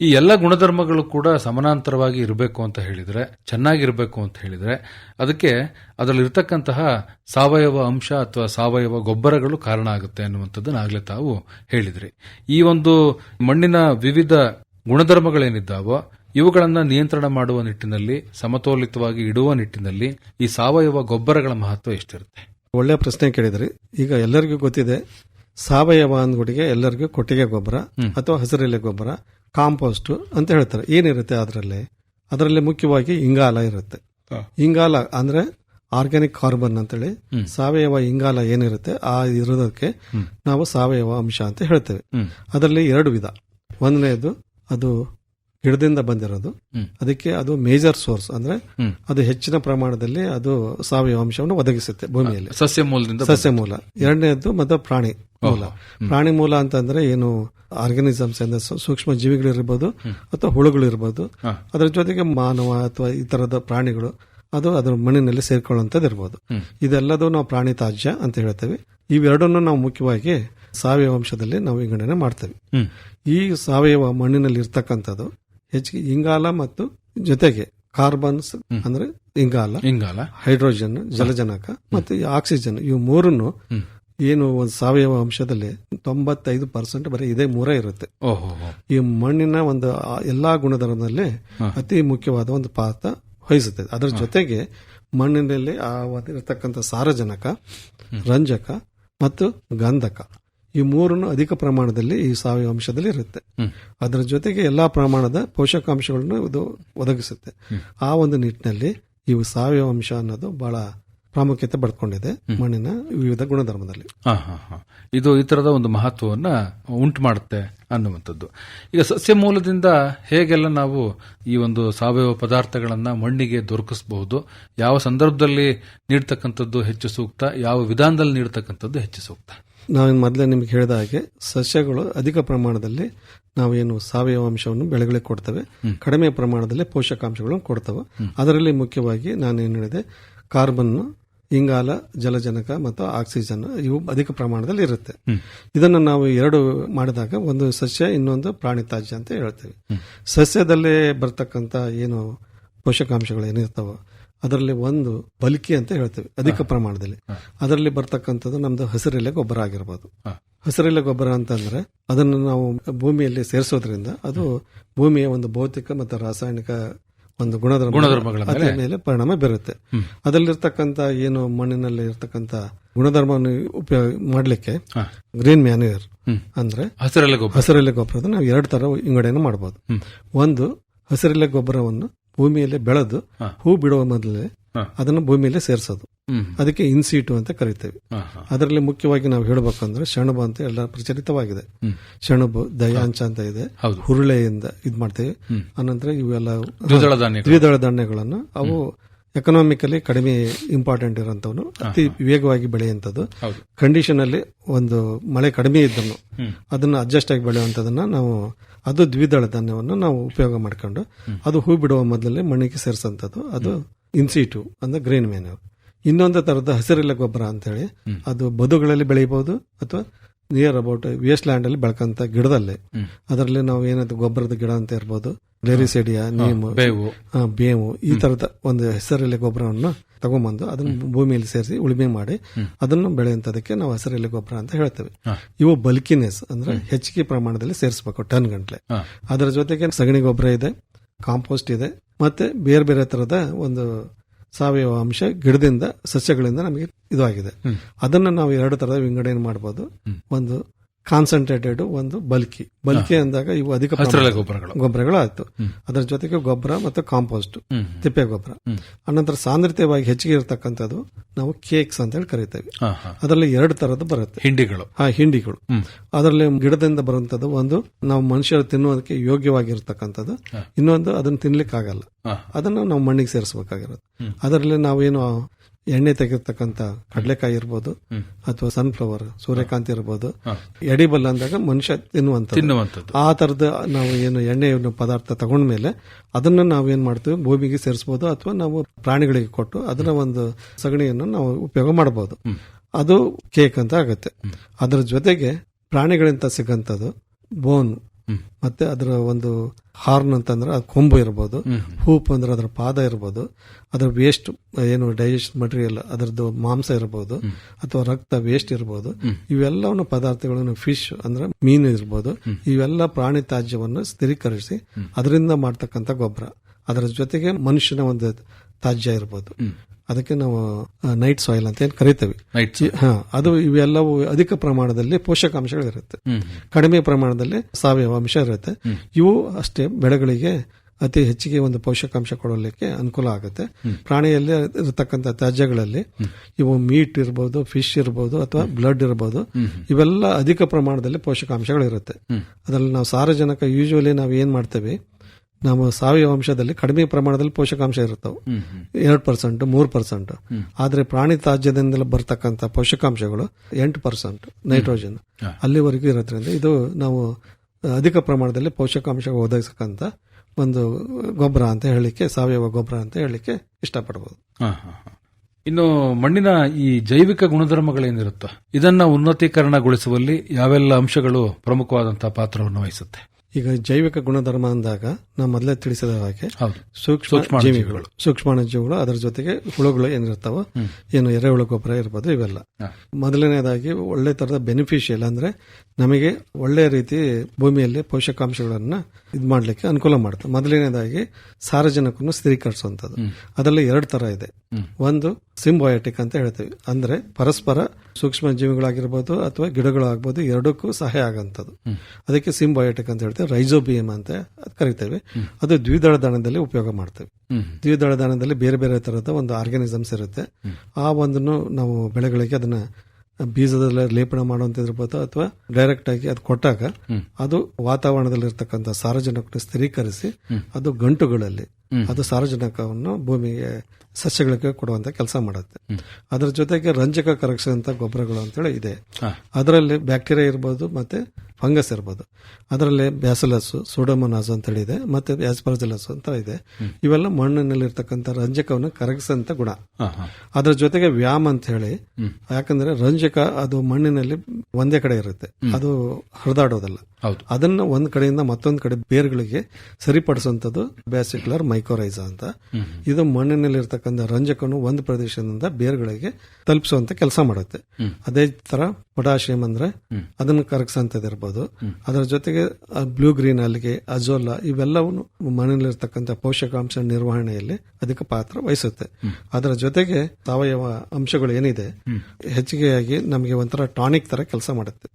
ಈ ಎಲ್ಲ ಗುಣಧರ್ಮಗಳು ಕೂಡ ಸಮಾನಾಂತರವಾಗಿ ಇರಬೇಕು ಅಂತ ಹೇಳಿದ್ರೆ ಚೆನ್ನಾಗಿರಬೇಕು ಅಂತ ಹೇಳಿದ್ರೆ ಅದಕ್ಕೆ ಅದರಲ್ಲಿರ್ತಕ್ಕಂತಹ ಸಾವಯವ ಅಂಶ ಅಥವಾ ಸಾವಯವ ಗೊಬ್ಬರಗಳು ಕಾರಣ ಆಗುತ್ತೆ ಅನ್ನುವಂಥದ್ದನ್ನು ಆಗಲೇ ತಾವು ಹೇಳಿದ್ರಿ. ಈ ಒಂದು ಮಣ್ಣಿನ ವಿವಿಧ ಗುಣಧರ್ಮಗಳೇನಿದ್ದಾವೋ ಇವುಗಳನ್ನ ನಿಯಂತ್ರಣ ಮಾಡುವ ನಿಟ್ಟಿನಲ್ಲಿ ಸಮತೋಲಿತವಾಗಿ ಇಡುವ ನಿಟ್ಟಿನಲ್ಲಿ ಈ ಸಾವಯವ ಗೊಬ್ಬರಗಳ ಮಹತ್ವ ಎಷ್ಟಿರುತ್ತೆ? ಒಳ್ಳೆ ಪ್ರಶ್ನೆ ಕೇಳಿದ್ರಿ. ಈಗ ಎಲ್ಲರಿಗೂ ಗೊತ್ತಿದೆ ಸಾವಯವ ಅಂದ್ಗುಡಿಗೆ ಎಲ್ಲರಿಗೂ ಕೊಟ್ಟಿಗೆ ಗೊಬ್ಬರ ಅಥವಾ ಹಸಿರೆಲೆ ಗೊಬ್ಬರ ಕಾಂಪೋಸ್ಟ್ ಅಂತ ಹೇಳ್ತಾರೆ. ಏನಿರುತ್ತೆ ಅದರಲ್ಲಿ? ಅದರಲ್ಲಿ ಮುಖ್ಯವಾಗಿ ಇಂಗಾಲ ಇರುತ್ತೆ. ಇಂಗಾಲ ಅಂದ್ರೆ ಆರ್ಗ್ಯಾನಿಕ್ ಕಾರ್ಬನ್ ಅಂತೇಳಿ. ಸಾವಯವ ಇಂಗಾಲ ಏನಿರುತ್ತೆ ಆ ಇರೋದಕ್ಕೆ ನಾವು ಸಾವಯವ ಅಂಶ ಅಂತ ಹೇಳ್ತೇವೆ. ಅದರಲ್ಲಿ ಎರಡು ವಿಧ. ಒಂದನೇದು ಅದು ಗಿಡದಿಂದ ಬಂದಿರೋದು. ಅದಕ್ಕೆ ಅದು ಮೇಜರ್ ಸೋರ್ಸ್ ಅಂದ್ರೆ ಅದು ಹೆಚ್ಚಿನ ಪ್ರಮಾಣದಲ್ಲಿ ಅದು ಸಾವಯವ ಅಂಶವನ್ನು ಒದಗಿಸುತ್ತೆ ಭೂಮಿಯಲ್ಲಿ. ಸಸ್ಯ ಮೂಲದಿಂದ ಸಸ್ಯ ಮೂಲ. ಎರಡನೇದ್ದು ಮತ್ತೆ ಪ್ರಾಣಿ ಮೂಲ. ಪ್ರಾಣಿ ಮೂಲ ಅಂತಂದ್ರೆ ಏನು ಆರ್ಗನಿಸಮ್ಸ್ ಅಂದ್ರೆ ಸೂಕ್ಷ್ಮ ಜೀವಿಗಳಿರ್ಬೋದು ಅಥವಾ ಹುಳುಗಳು ಇರ್ಬೋದು ಅದರ ಜೊತೆಗೆ ಮಾನವ ಅಥವಾ ಈ ತರದ ಪ್ರಾಣಿಗಳು ಅದು ಅದರ ಮಣ್ಣಿನಲ್ಲಿ ಸೇರ್ಕೊಳ್ಳುವಂಥದ್ದು ಇರ್ಬೋದು ಇದೆಲ್ಲದೂ ನಾವು ಪ್ರಾಣಿ ತಾಜ್ಯ ಅಂತ ಹೇಳ್ತೇವೆ. ಇವೆರಡನ್ನು ನಾವು ಮುಖ್ಯವಾಗಿ ಸಾವಯವ ಅಂಶದಲ್ಲಿ ನಾವು ವಿಂಗಡಣೆ ಮಾಡ್ತೇವೆ. ಈ ಸಾವಯವ ಮಣ್ಣಿನಲ್ಲಿ ಇರ್ತಕ್ಕಂಥದ್ದು ಹೆಚ್ಚಿಗೆ ಇಂಗಾಲ ಮತ್ತು ಜೊತೆಗೆ ಕಾರ್ಬನ್ಸ್ ಅಂದ್ರೆ ಇಂಗಾಲ ಇಂಗಾಲ. ಹೈಡ್ರೋಜನ್ ಜಲಜನಕ ಮತ್ತು ಈ ಆಕ್ಸಿಜನ್ ಇವು ಮೂರನ್ನು ಏನು ಒಂದು ಸಾವಯವ ಅಂಶದಲ್ಲಿ ತೊಂಬತ್ತೈದು ಪರ್ಸೆಂಟ್ ಬರೀ ಇದೇ ಮೂರೇ ಇರುತ್ತೆ. ಈ ಮಣ್ಣಿನ ಒಂದು ಎಲ್ಲಾ ಗುಣಧರ್ಮದಲ್ಲಿ ಅತಿ ಮುಖ್ಯವಾದ ಒಂದು ಪಾತ್ರ ವಹಿಸುತ್ತೆ ಅದರ ಜೊತೆಗೆ ಮಣ್ಣಿನಲ್ಲಿ ಆ ಇರತಕ್ಕಂಥ ಸಾರಜನಕ ರಂಜಕ ಮತ್ತು ಗಂಧಕ. ಈ ಮೂರನ್ನು ಅಧಿಕ ಪ್ರಮಾಣದಲ್ಲಿ ಈ ಸಾವಯವ ಅಂಶದಲ್ಲಿ ಇರುತ್ತೆ. ಅದರ ಜೊತೆಗೆ ಎಲ್ಲಾ ಪ್ರಮಾಣದ ಪೋಷಕಾಂಶಗಳನ್ನು ಇದು ಒದಗಿಸುತ್ತೆ. ಆ ಒಂದು ನಿಟ್ಟಿನಲ್ಲಿ ಇವು ಸಾವಯವ ಅಂಶ ಅನ್ನೋದು ಬಹಳ ಪ್ರಾಮುಖ್ಯತೆ ಪಡ್ಕೊಂಡಿದೆ ಮಣ್ಣಿನ ವಿವಿಧ ಗುಣಧರ್ಮದಲ್ಲಿ. ಹಾ ಹಾ ಹಾ. ಇದು ಈ ತರದ ಒಂದು ಮಹತ್ವವನ್ನ ಉಂಟು ಮಾಡುತ್ತೆ ಅನ್ನುವಂಥದ್ದು. ಈಗ ಸಸ್ಯ ಮೂಲದಿಂದ ಹೇಗೆಲ್ಲ ನಾವು ಈ ಒಂದು ಸಾವಯವ ಪದಾರ್ಥಗಳನ್ನ ಮಣ್ಣಿಗೆ ದೊರಕಿಸಬಹುದು ಯಾವ ಸಂದರ್ಭದಲ್ಲಿ ನೀಡ್ತಕ್ಕಂಥದ್ದು ಹೆಚ್ಚು ಸೂಕ್ತ ಯಾವ ವಿಧಾನದಲ್ಲಿ ನೀಡ್ತಕ್ಕಂಥದ್ದು ಹೆಚ್ಚು ಸೂಕ್ತ? ನಾವು ಮೊದಲೇ ನಿಮಗೆ ಹೇಳಿದ ಹಾಗೆ ಸಸ್ಯಗಳು ಅಧಿಕ ಪ್ರಮಾಣದಲ್ಲಿ ನಾವೇನು ಸಾವಯವ ಅಂಶವನ್ನು ಬೆಳೆಗಳಿಗೆ ಕೊಡ್ತವೆ. ಕಡಿಮೆ ಪ್ರಮಾಣದಲ್ಲಿ ಪೋಷಕಾಂಶಗಳನ್ನು ಕೊಡ್ತವೆ. ಅದರಲ್ಲಿ ಮುಖ್ಯವಾಗಿ ನಾನು ಏನು ಹೇಳಿದೆ ಕಾರ್ಬನ್ ಇಂಗಾಲ ಜಲಜನಕ ಮತ್ತು ಆಕ್ಸಿಜನ್ ಇವು ಅಧಿಕ ಪ್ರಮಾಣದಲ್ಲಿ ಇರುತ್ತೆ. ಇದನ್ನು ನಾವು ಎರಡು ಮಾಡಿದಾಗ ಒಂದು ಸಸ್ಯ ಇನ್ನೊಂದು ಪ್ರಾಣಿ ತಾಜ್ಯ ಅಂತ ಹೇಳ್ತೇವೆ. ಸಸ್ಯದಲ್ಲೇ ಬರ್ತಕ್ಕಂಥ ಏನು ಪೋಷಕಾಂಶಗಳು ಏನಿರ್ತಾವೋ ಅದರಲ್ಲಿ ಒಂದು ಬಲ್ಕಿ ಅಂತ ಹೇಳ್ತೇವೆ ಅಧಿಕ ಪ್ರಮಾಣದಲ್ಲಿ. ಅದರಲ್ಲಿ ಬರ್ತಕ್ಕಂಥದ್ದು ನಮ್ದು ಹಸಿರೆಲೆ ಗೊಬ್ಬರ ಆಗಿರ್ಬೋದು. ಹಸಿರೆಲೆ ಗೊಬ್ಬರ ಅಂತಂದ್ರೆ ಅದನ್ನು ನಾವು ಭೂಮಿಯಲ್ಲಿ ಸೇರಿಸೋದ್ರಿಂದ ಅದು ಭೂಮಿಯ ಒಂದು ಭೌತಿಕ ಮತ್ತು ರಾಸಾಯನಿಕ ಒಂದು ಗುಣಧರ್ಮ ಗುಣಧರ್ಮಗಳ ಮೇಲೆ ಪರಿಣಾಮ ಬೀರುತ್ತೆ. ಅದರಲ್ಲಿರ್ತಕ್ಕಂಥ ಏನು ಮಣ್ಣಿನಲ್ಲಿ ಇರ್ತಕ್ಕಂಥ ಗುಣಧರ್ಮವನ್ನು ಉಪಯೋಗ ಮಾಡಲಿಕ್ಕೆ ಗ್ರೀನ್ ಮ್ಯಾನ್ಯೂರ್ ಅಂದ್ರೆ ಹಸಿರೆಲೆ ಗೊಬ್ಬರ. ಹಸಿರೆಲೆ ಗೊಬ್ಬರದ ನಾವು ಎರಡು ತರ ಇಂಗಡೆಯನ್ನು ಮಾಡಬಹುದು ಒಂದು ಹಸಿರೆಲೆ ಗೊಬ್ಬರವನ್ನು ಭೂಮಿಯಲ್ಲಿ ಬೆಳೆದು ಹಾ. ಬಿಡುವ ಮೊದಲೇ ಅದನ್ನ ಭೂಮಿಯಲ್ಲಿ ಸೇರಿಸೋದು. ಅದಕ್ಕೆ ಇನ್ಸೀಟು ಅಂತ ಕರಿತೇವೆ. ಅದರಲ್ಲಿ ಮುಖ್ಯವಾಗಿ ನಾವು ಹೇಳಬೇಕಂದ್ರೆ ಸೆಣಬು ಅಂತ ಎಲ್ಲ ಪ್ರಚಲಿತವಾಗಿದೆ. ಸೆಣಬು ದಯಾಂಚ ಅಂತ ಇದೆ. ಹುರುಳೆಯಿಂದ ಇದ್ ಮಾಡ್ತೇವೆ ಅನಂತರ ಇವೆಲ್ಲ ದ್ವಿದಳ ಧಾನ್ಯಗಳನ್ನು ಅವು ಎಕನಾಮಿಕಲಿ ಕಡಿಮೆ ಇಂಪಾರ್ಟೆಂಟ್ ಇರುವಂತವನು ಅತಿ ವೇಗವಾಗಿ ಬೆಳೆಯುವಂಥದ್ದು. ಹೌದು. ಕಂಡೀಷನ್ ಅಲ್ಲಿ ಒಂದು ಮಳೆ ಕಡಿಮೆ ಇದ್ದನು ಅದನ್ನ ಅಡ್ಜಸ್ಟ್ ಆಗಿ ಬೆಳೆಯುವಂಥದ್ದನ್ನ ನಾವು ಅದು ದ್ವಿದಳ ಧಾನ್ಯವನ್ನು ನಾವು ಉಪಯೋಗ ಮಾಡ್ಕೊಂಡು ಅದು ಹೂ ಬಿಡುವ ಮೊದಲಲ್ಲಿ ಮಣ್ಣಿಗೆ ಸೇರಿಸುವಂಥದ್ದು. ಅದು ಇನ್ಸಿಟು ಅಂದ್ರೆ ಗ್ರೀನ್ ಮ್ಯಾನ್ಯೂರ್ ಇನ್ನೊಂದು ತರದ ಹಸಿರೆಲೆ ಗೊಬ್ಬರ ಅಂತ ಹೇಳಿ ಅದು ಬದುಗಳಲ್ಲಿ ಬೆಳೆಯಬಹುದು ಅಥವಾ ನಿಯರ್ ಅಬೌಟ್ ವೇಸ್ಟ್ ಲ್ಯಾಂಡ್ ಅಲ್ಲಿ ಬೆಳ್ಕಂತ ಗಿಡದಲ್ಲಿ. ಅದರಲ್ಲಿ ನಾವು ಏನಂತ ಗೊಬ್ಬರದ ಗಿಡ ಅಂತ ಇರ್ಬೋದು. ಲೆರಿಸೆಡಿಯಾ ನೀಮು ಬೇವು. ಈ ತರದ ಒಂದು ಹೆಸರೆಲೆ ಗೊಬ್ಬರವನ್ನು ತಗೊಂಬಂದು ಅದನ್ನು ಭೂಮಿಯಲ್ಲಿ ಸೇರಿಸಿ ಉಳುಮೆ ಮಾಡಿ ಅದನ್ನು ಬೆಳೆಯುವಂತದಕ್ಕೆ ನಾವು ಹೆಸರಲ್ಲಿ ಗೊಬ್ಬರ ಅಂತ ಹೇಳ್ತೇವೆ. ಇವು ಬಲ್ಕಿನೆಸ್ ಅಂದ್ರೆ ಹೆಚ್ಚಿಗೆ ಪ್ರಮಾಣದಲ್ಲಿ ಸೇರಿಸಬೇಕು ಟನ್ ಗಂಟ್ಲೆ. ಅದರ ಜೊತೆಗೆ ಸಗಣಿ ಗೊಬ್ಬರ ಇದೆ ಕಾಂಪೋಸ್ಟ್ ಇದೆ ಮತ್ತೆ ಬೇರೆ ಬೇರೆ ತರದ ಒಂದು ಸಾವಯವ ಅಂಶ ಗಿಡದಿಂದ ಸಸ್ಯಗಳಿಂದ ನಮಗೆ ಇದು ಆಗಿದೆ ಅದನ್ನ ನಾವು ಎರಡು ತರದ ವಿಂಗಡಣೆ ಮಾಡಬಹುದು ಒಂದು ಕಾನ್ಸಂಟ್ರೇಟೆಡ್ ಒಂದು ಬಲ್ಕಿ. ಬಲ್ಕಿ ಅಂದಾಗ ಇವು ಅಧಿಕ ಗೊಬ್ಬರಗಳು. ಗೊಬ್ಬರಗಳು ಆಯ್ತು ಅದರ ಜೊತೆಗೆ ಗೊಬ್ಬರ ಮತ್ತು ಕಾಂಪೋಸ್ಟ್ ತಿಪ್ಪೆ ಗೊಬ್ಬರ. ಅನಂತರ ಸಾಂದ್ರತೆವಾಗಿ ಹೆಚ್ಚಿಗೆ ಇರತಕ್ಕಂಥದ್ದು ನಾವು ಕೇಕ್ಸ್ ಅಂತ ಹೇಳಿ ಕರಿತೇವೆ. ಅದರಲ್ಲಿ ಎರಡು ತರದ್ದು ಬರುತ್ತೆ. ಹಿಂಡಿಗಳು. ಆ ಹಿಂಡಿಗಳು. ಅದರಲ್ಲಿ ಗಿಡದಿಂದ ಬರುವಂತದ್ದು ಒಂದು ನಾವು ಮನುಷ್ಯರು ತಿನ್ನುವುದಕ್ಕೆ ಯೋಗ್ಯವಾಗಿರ್ತಕ್ಕಂಥದ್ದು. ಇನ್ನೊಂದು ಅದನ್ನ ತಿನ್ಲಿಕ್ಕೆ ಆಗಲ್ಲ ಅದನ್ನ ನಾವು ಮಣ್ಣಿಗೆ ಸೇರಿಸಬೇಕಾಗಿರೋದು ಅದರಲ್ಲಿ ನಾವೇನು ಎಣ್ಣೆ ತೆಗೆರ್ತಕ್ಕಂಥ ಕಡಲೆಕಾಯಿ ಇರ್ಬೋದು ಅಥವಾ ಸನ್ಫ್ಲವರ್ ಸೂರ್ಯಕಾಂತಿ ಇರ್ಬೋದು. ಎಡಿಬಲ್ ಅಂದಾಗ ಮನುಷ್ಯ ತಿನ್ನುವಂತ ಆ ತರದ ನಾವು ಏನು ಎಣ್ಣೆ ಪದಾರ್ಥ ತಗೊಂಡ್ಮೇಲೆ ಅದನ್ನ ನಾವೇನ್ ಮಾಡ್ತೀವಿ ಭೂಮಿಗೆ ಸೇರಿಸಬಹುದು ಅಥವಾ ನಾವು ಪ್ರಾಣಿಗಳಿಗೆ ಕೊಟ್ಟು ಅದನ್ನ ಒಂದು ಸಗಣಿಯನ್ನು ನಾವು ಉಪಯೋಗ ಮಾಡಬಹುದು ಅದು ಕೇಕ್ ಅಂತ ಆಗುತ್ತೆ. ಅದರ ಜೊತೆಗೆ ಪ್ರಾಣಿಗಳಿಂದ ಸಿಗಂತದ್ದು ಬೋನ್ ಮತ್ತೆ ಅದರ ಒಂದು ಹಾರ್ನ್ ಅಂತಂದ್ರೆ ಅದು ಕೊಂಬು ಇರ್ಬೋದು ಹೂಪ್ ಅಂದ್ರೆ ಅದರ ಪಾದ ಇರ್ಬೋದು ಅದರ ವೇಸ್ಟ್ ಏನು ಡೈಜೆಸ್ಟ್ ಮಟೀರಿಯಲ್ ಅದರದ್ದು ಮಾಂಸ ಇರ್ಬೋದು ಅಥವಾ ರಕ್ತ ವೇಸ್ಟ್ ಇರ್ಬೋದು ಇವೆಲ್ಲವನ್ನು ಪದಾರ್ಥಗಳನ್ನು ಫಿಶ್ ಅಂದ್ರೆ ಮೀನು ಇರ್ಬೋದು ಇವೆಲ್ಲ ಪ್ರಾಣಿ ತ್ಯಾಜ್ಯವನ್ನು ಸ್ಥಿರೀಕರಿಸಿ ಅದರಿಂದ ಮಾಡ್ತಕ್ಕಂಥ ಗೊಬ್ಬರ. ಅದರ ಜೊತೆಗೆ ಮನುಷ್ಯನ ಒಂದು ತ್ಯಾಜ್ಯ ಇರ್ಬೋದು. ಅದಕ್ಕೆ ನಾವು ನೈಟ್ ಸಾಯಿಲ್ ಅಂತ ಏನು ಕರಿತೇವೆ. ಹಾ ಅದು ಇವೆಲ್ಲವೂ ಅಧಿಕ ಪ್ರಮಾಣದಲ್ಲಿ ಪೋಷಕಾಂಶಗಳಿರುತ್ತೆ ಕಡಿಮೆ ಪ್ರಮಾಣದಲ್ಲಿ ಸಾವಯವ ಅಂಶ ಇರುತ್ತೆ. ಇವು ಅಷ್ಟೇ ಬೆಳೆಗಳಿಗೆ ಅತಿ ಹೆಚ್ಚಿಗೆ ಒಂದು ಪೋಷಕಾಂಶ ಕೊಡಲಿಕ್ಕೆ ಅನುಕೂಲ ಆಗುತ್ತೆ. ಪ್ರಾಣಿಯಲ್ಲಿ ಇರತಕ್ಕಂಥ ತ್ಯಾಜ್ಯಗಳಲ್ಲಿ ಇವು ಮೀಟ್ ಇರ್ಬೋದು ಫಿಶ್ ಇರ್ಬೋದು ಅಥವಾ ಬ್ಲಡ್ ಇರ್ಬೋದು ಇವೆಲ್ಲ ಅಧಿಕ ಪ್ರಮಾಣದಲ್ಲಿ ಪೋಷಕಾಂಶಗಳಿರುತ್ತೆ ಅದರಲ್ಲಿ ನಾವು ಸಾರಜನಕ ಯೂಶುವಲಿ ನಾವು ಏನ್ ಮಾಡ್ತೇವೆ? ನಾವು ಸಾವಯವ ಅಂಶದಲ್ಲಿ ಕಡಿಮೆ ಪ್ರಮಾಣದಲ್ಲಿ ಪೋಷಕಾಂಶ ಇರುತ್ತವೆ. ಎರಡು ಪರ್ಸೆಂಟ್ ಮೂರು ಪರ್ಸೆಂಟ್ ಆದರೆ ಪ್ರಾಣಿ ತಾಜ್ಯದಿಂದಲೇ ಬರ್ತಕ್ಕಂಥ ಪೋಷಕಾಂಶಗಳು ಎಂಟು ಪರ್ಸೆಂಟ್ ನೈಟ್ರೋಜನ್ ಅಲ್ಲಿವರೆಗೂ ಇರೋದ್ರಿಂದ ಇದು ನಾವು ಅಧಿಕ ಪ್ರಮಾಣದಲ್ಲಿ ಪೋಷಕಾಂಶ ಒದಗಿಸಕ್ಕಂಥ ಒಂದು ಗೊಬ್ಬರ ಅಂತ ಹೇಳಲಿಕ್ಕೆ ಸಾವಯವ ಗೊಬ್ಬರ ಅಂತ ಹೇಳಲಿಕ್ಕೆ ಇಷ್ಟಪಡಬಹುದು. ಇನ್ನು ಮಣ್ಣಿನ ಈ ಜೈವಿಕ ಗುಣಧರ್ಮಗಳೇನಿರುತ್ತೋ ಇದನ್ನ ಉನ್ನತೀಕರಣಗೊಳಿಸುವಲ್ಲಿ ಯಾವೆಲ್ಲ ಅಂಶಗಳು ಪ್ರಮುಖವಾದಂತಹ ಪಾತ್ರವನ್ನು ವಹಿಸುತ್ತೆ? ಈಗ ಜೈವಿಕ ಗುಣಧರ್ಮ ಅಂದಾಗ ನಾವು ಮೊದಲೇ ತಿಳಿಸಿದ ಹಾಗೆ ಸೂಕ್ಷ್ಮ ಜೀವಿಗಳು ಸೂಕ್ಷ್ಮಾಣು ಜೀವಿಗಳು ಅದರ ಜೊತೆಗೆ ಹುಳುಗಳು ಏನಿರ್ತಾವ ಏನು ಎರೆಹುಳು ಗೊಬ್ಬರ ಇರ್ಬೋದು ಇವೆಲ್ಲ. ಮೊದಲನೇದಾಗಿ ಒಳ್ಳೆ ತರದ ಬೆನಿಫಿಷಿಯಲ್ ಅಂದ್ರೆ ನಮಗೆ ಒಳ್ಳೆ ರೀತಿ ಭೂಮಿಯಲ್ಲಿ ಪೋಷಕಾಂಶಗಳನ್ನ ಇದು ಮಾಡ್ಲಿಕ್ಕೆ ಅನುಕೂಲ ಮಾಡುತ್ತೆ. ಮೊದಲನೇದಾಗಿ ಸಾರಜನಕವನ್ನು ಸ್ಥಿರೀಕರಿಸುವಂತದ್ದು ಅದರಲ್ಲಿ ಎರಡು ತರ ಇದೆ. ಒಂದು ಸಿಂಬಯೋಟಿಕ್ ಅಂತ ಹೇಳ್ತೀವಿ. ಅಂದ್ರೆ ಪರಸ್ಪರ ಸೂಕ್ಷ್ಮ ಜೀವಿಗಳಾಗಿರ್ಬೋದು ಅಥವಾ ಗಿಡಗಳಾಗ್ಬೋದು ಎರಡಕ್ಕೂ ಸಹಾಯ ಆಗಂಥದ್ದು. ಅದಕ್ಕೆ ಸಿಂಬಯೋಟಿಕ್ ಅಂತ ಹೇಳ್ತೇವೆ ರೈಜೋಬಿಯಮ್ ಅಂತ ಅದ್ ಕರಿತೇವೆ. ಅದು ದ್ವಿದಳ ಧಾನ್ಯದಲ್ಲಿ ಉಪಯೋಗ ಮಾಡ್ತೇವೆ. ದ್ವಿದಳ ದಾಣದಲ್ಲಿ ಬೇರೆ ಬೇರೆ ತರಹದ ಒಂದು ಆರ್ಗಾನಿಸಮ್ಸ್ ಇರುತ್ತೆ. ಆ ಒಂದನ್ನು ನಾವು ಬೆಳೆಗಳಿಗೆ ಅದನ್ನ ಬೀಜದಲ್ಲಿ ಲೇಪನ ಮಾಡುವಂತಿರ್ಬೋದು ಅಥವಾ ಡೈರೆಕ್ಟ್ ಆಗಿ ಅದು ಕೊಟ್ಟಾಗ ಅದು ವಾತಾವರಣದಲ್ಲಿ ಇರ್ತಕ್ಕಂಥ ಸಾರಜನಕವನ್ನು ಸ್ಥಿರೀಕರಿಸಿ ಅದು ಗಂಟುಗಳಲ್ಲಿ ಅದು ಸಾರಜನಕವನ್ನು ಭೂಮಿಗೆ ಸಸ್ಯಗಳಿಗೆ ಕೊಡುವಂತ ಕೆಲಸ ಮಾಡುತ್ತೆ. ಅದರ ಜೊತೆಗೆ ರಂಜಕ ಕರಗಿಸುವಂತ ಗೊಬ್ಬರಗಳು ಅಂತೇಳಿ ಇದೆ. ಅದರಲ್ಲಿ ಬ್ಯಾಕ್ಟೀರಿಯಾ ಇರ್ಬೋದು ಮತ್ತೆ ಫಂಗಸ್ ಇರ್ಬೋದು. ಅದರಲ್ಲಿ ಬ್ಯಾಸಲಸ್ ಸೋಡೋಮೊನಾಸ್ ಅಂತ ಹೇಳಿ ಇದೆ ಮತ್ತೆ ಬ್ಯಾಸ್ಪರ್ಜಲಸ್ ಅಂತ ಇದೆ. ಇವೆಲ್ಲ ಮಣ್ಣಿನಲ್ಲಿ ಇರತಕ್ಕಂತ ರಂಜಕವನ್ನು ಕರಗಿಸಂತ ಗುಣ. ಅದ್ರ ಜೊತೆಗೆ ವ್ಯಾಮ್ ಅಂತ ಹೇಳಿ ಯಾಕಂದ್ರೆ ರಂಜಕ ಅದು ಮಣ್ಣಿನಲ್ಲಿ ಒಂದೇ ಕಡೆ ಇರುತ್ತೆ. ಅದು ಹರಿದಾಡೋದಲ್ಲ. ಅದನ್ನ ಒಂದ್ ಕಡೆಯಿಂದ ಮತ್ತೊಂದ್ ಕಡೆ ಬೇರ್ಗಳಿಗೆ ಸರಿಪಡಿಸುವಂತದ್ದು ಬ್ಯಾಸಿಕ್ಯುಲರ್ ಮೈಕೋರೈಸ ಅಂತ. ಇದು ಮಣ್ಣಿನಲ್ಲಿ ಇರ್ತಕ್ಕಂಥ ರಂಜಕನು ಒಂದು ಪ್ರದೇಶದಿಂದ ಬೇರ್ಗಳಿಗೆ ತಲುಪಿಸುವಂತ ಕೆಲಸ ಮಾಡುತ್ತೆ. ಅದೇ ತರ ಪೊಟ್ಯಾಷಿಯಂ ಅಂದ್ರೆ ಅದನ್ನ ಕರಗಿಸಂತದಿರ್ಬೋದು ಅದರ ಜೊತೆಗೆ ಬ್ಲೂ ಗ್ರೀನ್ ಅಲ್ಲಿಗೆ ಅಜೋಲಾ ಇವೆಲ್ಲವನ್ನು ಮಣ್ಣಿನಲ್ಲಿರ್ತಕ್ಕಂಥ ಪೋಷಕಾಂಶ ನಿರ್ವಹಣೆಯಲ್ಲಿ ಅಧಿಕ ಪಾತ್ರ ವಹಿಸುತ್ತೆ. ಅದರ ಜೊತೆಗೆ ಸಾವಯವ ಅಂಶಗಳು ಏನಿದೆ, ಹೆಚ್ಚಿಗೆಯಾಗಿ ನಮಗೆ ಒಂಥರ ಟಾನಿಕ್ ತರ ಕೆಲಸ ಮಾಡುತ್ತೆ.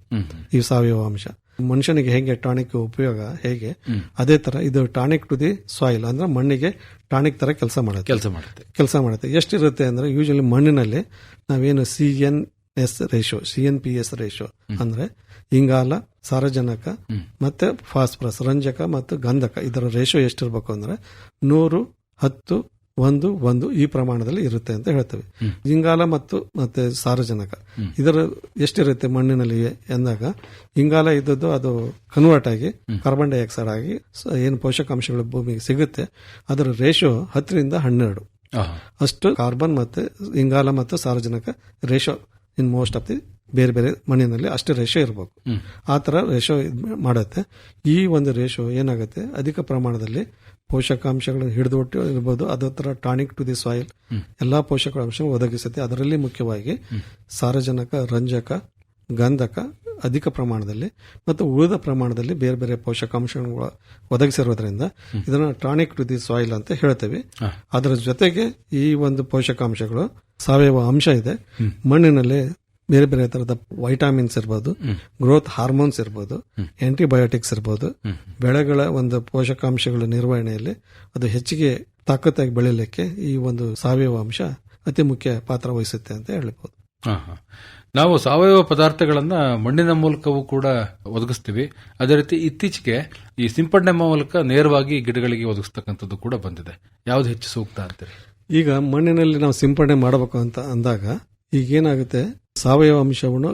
ಈ ಸಾವಯವ ಅಂಶ. ಮನುಷ್ಯನಿಗೆ ಹೇಗೆ ಟಾನಿಕ್ ಉಪಯೋಗ ಹೇಗೆ? ಅದೇ ತರ ಇದು ಟಾನಿಕ್ ಟು ದಿ ಸಾಯಿಲ್ ಅಂದ್ರೆ ಮಣ್ಣಿಗೆ ಟಾನಿಕ್ ತರ ಕೆಲಸ ಮಾಡುತ್ತೆ. ಕೆಲಸ ಮಾಡುತ್ತೆ. ಕೆಲಸ ಮಾಡುತ್ತೆ. ಎಷ್ಟಿರುತ್ತೆ ಅಂದ್ರೆ ಯೂಶಲಿ ಮಣ್ಣಿನಲ್ಲಿ ನಾವೇನು C N S ratio C N P S ratio ಅಂದ್ರೆ ಇಂಗಾಲ ಸಾರಜನಕ ಮತ್ತೆ ಫಾಸ್ಫರಸ್ ರಂಜಕ ಮತ್ತು ಗಂಧಕ. ಇದರ ರೇಷೋ ಎಷ್ಟಿರ್ಬೇಕು ಅಂದ್ರೆ ನೂರು ಹತ್ತು ಒಂದು ಒಂದು ಈ ಪ್ರಮಾಣದಲ್ಲಿ ಇರುತ್ತೆ ಅಂತ ಹೇಳ್ತೇವೆ. ಇಂಗಾಲ ಮತ್ತು ಮತ್ತೆ ಸಾರಜನಕ. ಇದರ ಎಷ್ಟಿರುತ್ತೆ ಮಣ್ಣಿನಲ್ಲಿ ಎಂದಾಗ ಇಂಗಾಲ ಇದ್ದದ್ದು ಅದು ಕನ್ವರ್ಟ್ ಆಗಿ ಕಾರ್ಬನ್ ಡೈಆಕ್ಸೈಡ್ ಆಗಿ ಏನು ಪೋಷಕಾಂಶಗಳು ಭೂಮಿಗೆ ಸಿಗುತ್ತೆ. ಅದರ ರೇಷೋ ಹತ್ತರಿಂದ ಹನ್ನೆರಡು. ಅಷ್ಟು ಕಾರ್ಬನ್ ಮತ್ತೆ ಇಂಗಾಲ ಮತ್ತು ಸಾರಜನಕ ratio in most of the ಬೇರೆ ಬೇರೆ ಮಣ್ಣಿನಲ್ಲಿ ಅಷ್ಟು ರೇಷೋ ಇರಬೇಕು. ಆ ಥರ ರೇಷೋ ಮಾಡುತ್ತೆ. ಈ ಒಂದು ರೇಷೋ ಏನಾಗುತ್ತೆ? ಅಧಿಕ ಪ್ರಮಾಣದಲ್ಲಿ ಪೋಷಕಾಂಶಗಳನ್ನು ಹಿಡಿದುಟ್ಟು ಇರ್ಬೋದು. ಅದೇ ತರ ಟಾನಿಕ್ ಟು ದಿ ಸಾಯಿಲ್ ಎಲ್ಲಾ ಪೋಷಕಾಂಶ ಒದಗಿಸುತ್ತೆ. ಅದರಲ್ಲಿ ಮುಖ್ಯವಾಗಿ ಸಾರಜನಕ ರಂಜಕ ಗಂಧಕ ಅಧಿಕ ಪ್ರಮಾಣದಲ್ಲಿ ಮತ್ತು ಉಳಿದ ಪ್ರಮಾಣದಲ್ಲಿ ಬೇರೆ ಬೇರೆ ಪೋಷಕಾಂಶಗಳು ಒದಗಿಸಿರೋದ್ರಿಂದ ಇದನ್ನು ಟಾನಿಕ್ ಟು ದಿ ಸಾಯಿಲ್ ಅಂತ ಹೇಳ್ತೇವೆ. ಅದರ ಜೊತೆಗೆ ಈ ಒಂದು ಪೋಷಕಾಂಶಗಳು ಸಾವಯವ ಅಂಶ ಇದೆ. ಮಣ್ಣಿನಲ್ಲಿ ಬೇರೆ ಬೇರೆ ತರದ ವೈಟಾಮಿನ್ಸ್ ಇರ್ಬೋದು ಗ್ರೋತ್ ಹಾರ್ಮೋನ್ಸ್ ಇರ್ಬೋದು ಆಂಟಿಬಯೋಟಿಕ್ಸ್ ಇರ್ಬೋದು ಬೆಳೆಗಳ ಒಂದು ಪೋಷಕಾಂಶಗಳ ನಿರ್ವಹಣೆಯಲ್ಲಿ ಅದು ಹೆಚ್ಚಿಗೆ ತಾಕತ್ತಾಗಿ ಬೆಳೆಯಲಿಕ್ಕೆ ಈ ಒಂದು ಸಾವಯವ ಅಂಶ ಅತಿ ಮುಖ್ಯ ಪಾತ್ರ ವಹಿಸುತ್ತೆ ಅಂತ ಹೇಳ್ಬೋದು. ನಾವು ಸಾವಯವ ಪದಾರ್ಥಗಳನ್ನ ಮಣ್ಣಿನ ಮೂಲಕವೂ ಕೂಡ ಒದಗಿಸ್ತೀವಿ. ಅದೇ ರೀತಿ ಇತ್ತೀಚೆಗೆ ಈ ಸಿಂಪಡಣೆ ಮೂಲಕ ನೇರವಾಗಿ ಗಿಡಗಳಿಗೆ ಒದಗಿಸ್ತಕ್ಕಂಥದ್ದು ಕೂಡ ಬಂದಿದೆ. ಯಾವ್ದು ಹೆಚ್ಚು ಸೂಕ್ತ ಅಂತೀರಿ? ಈಗ ಮಣ್ಣಿನಲ್ಲಿ ನಾವು ಸಿಂಪಡಣೆ ಮಾಡಬೇಕು ಅಂತ ಅಂದಾಗ ಈಗ ಏನಾಗುತ್ತೆ? ಸಾವಯವ ಅಂಶವನ್ನು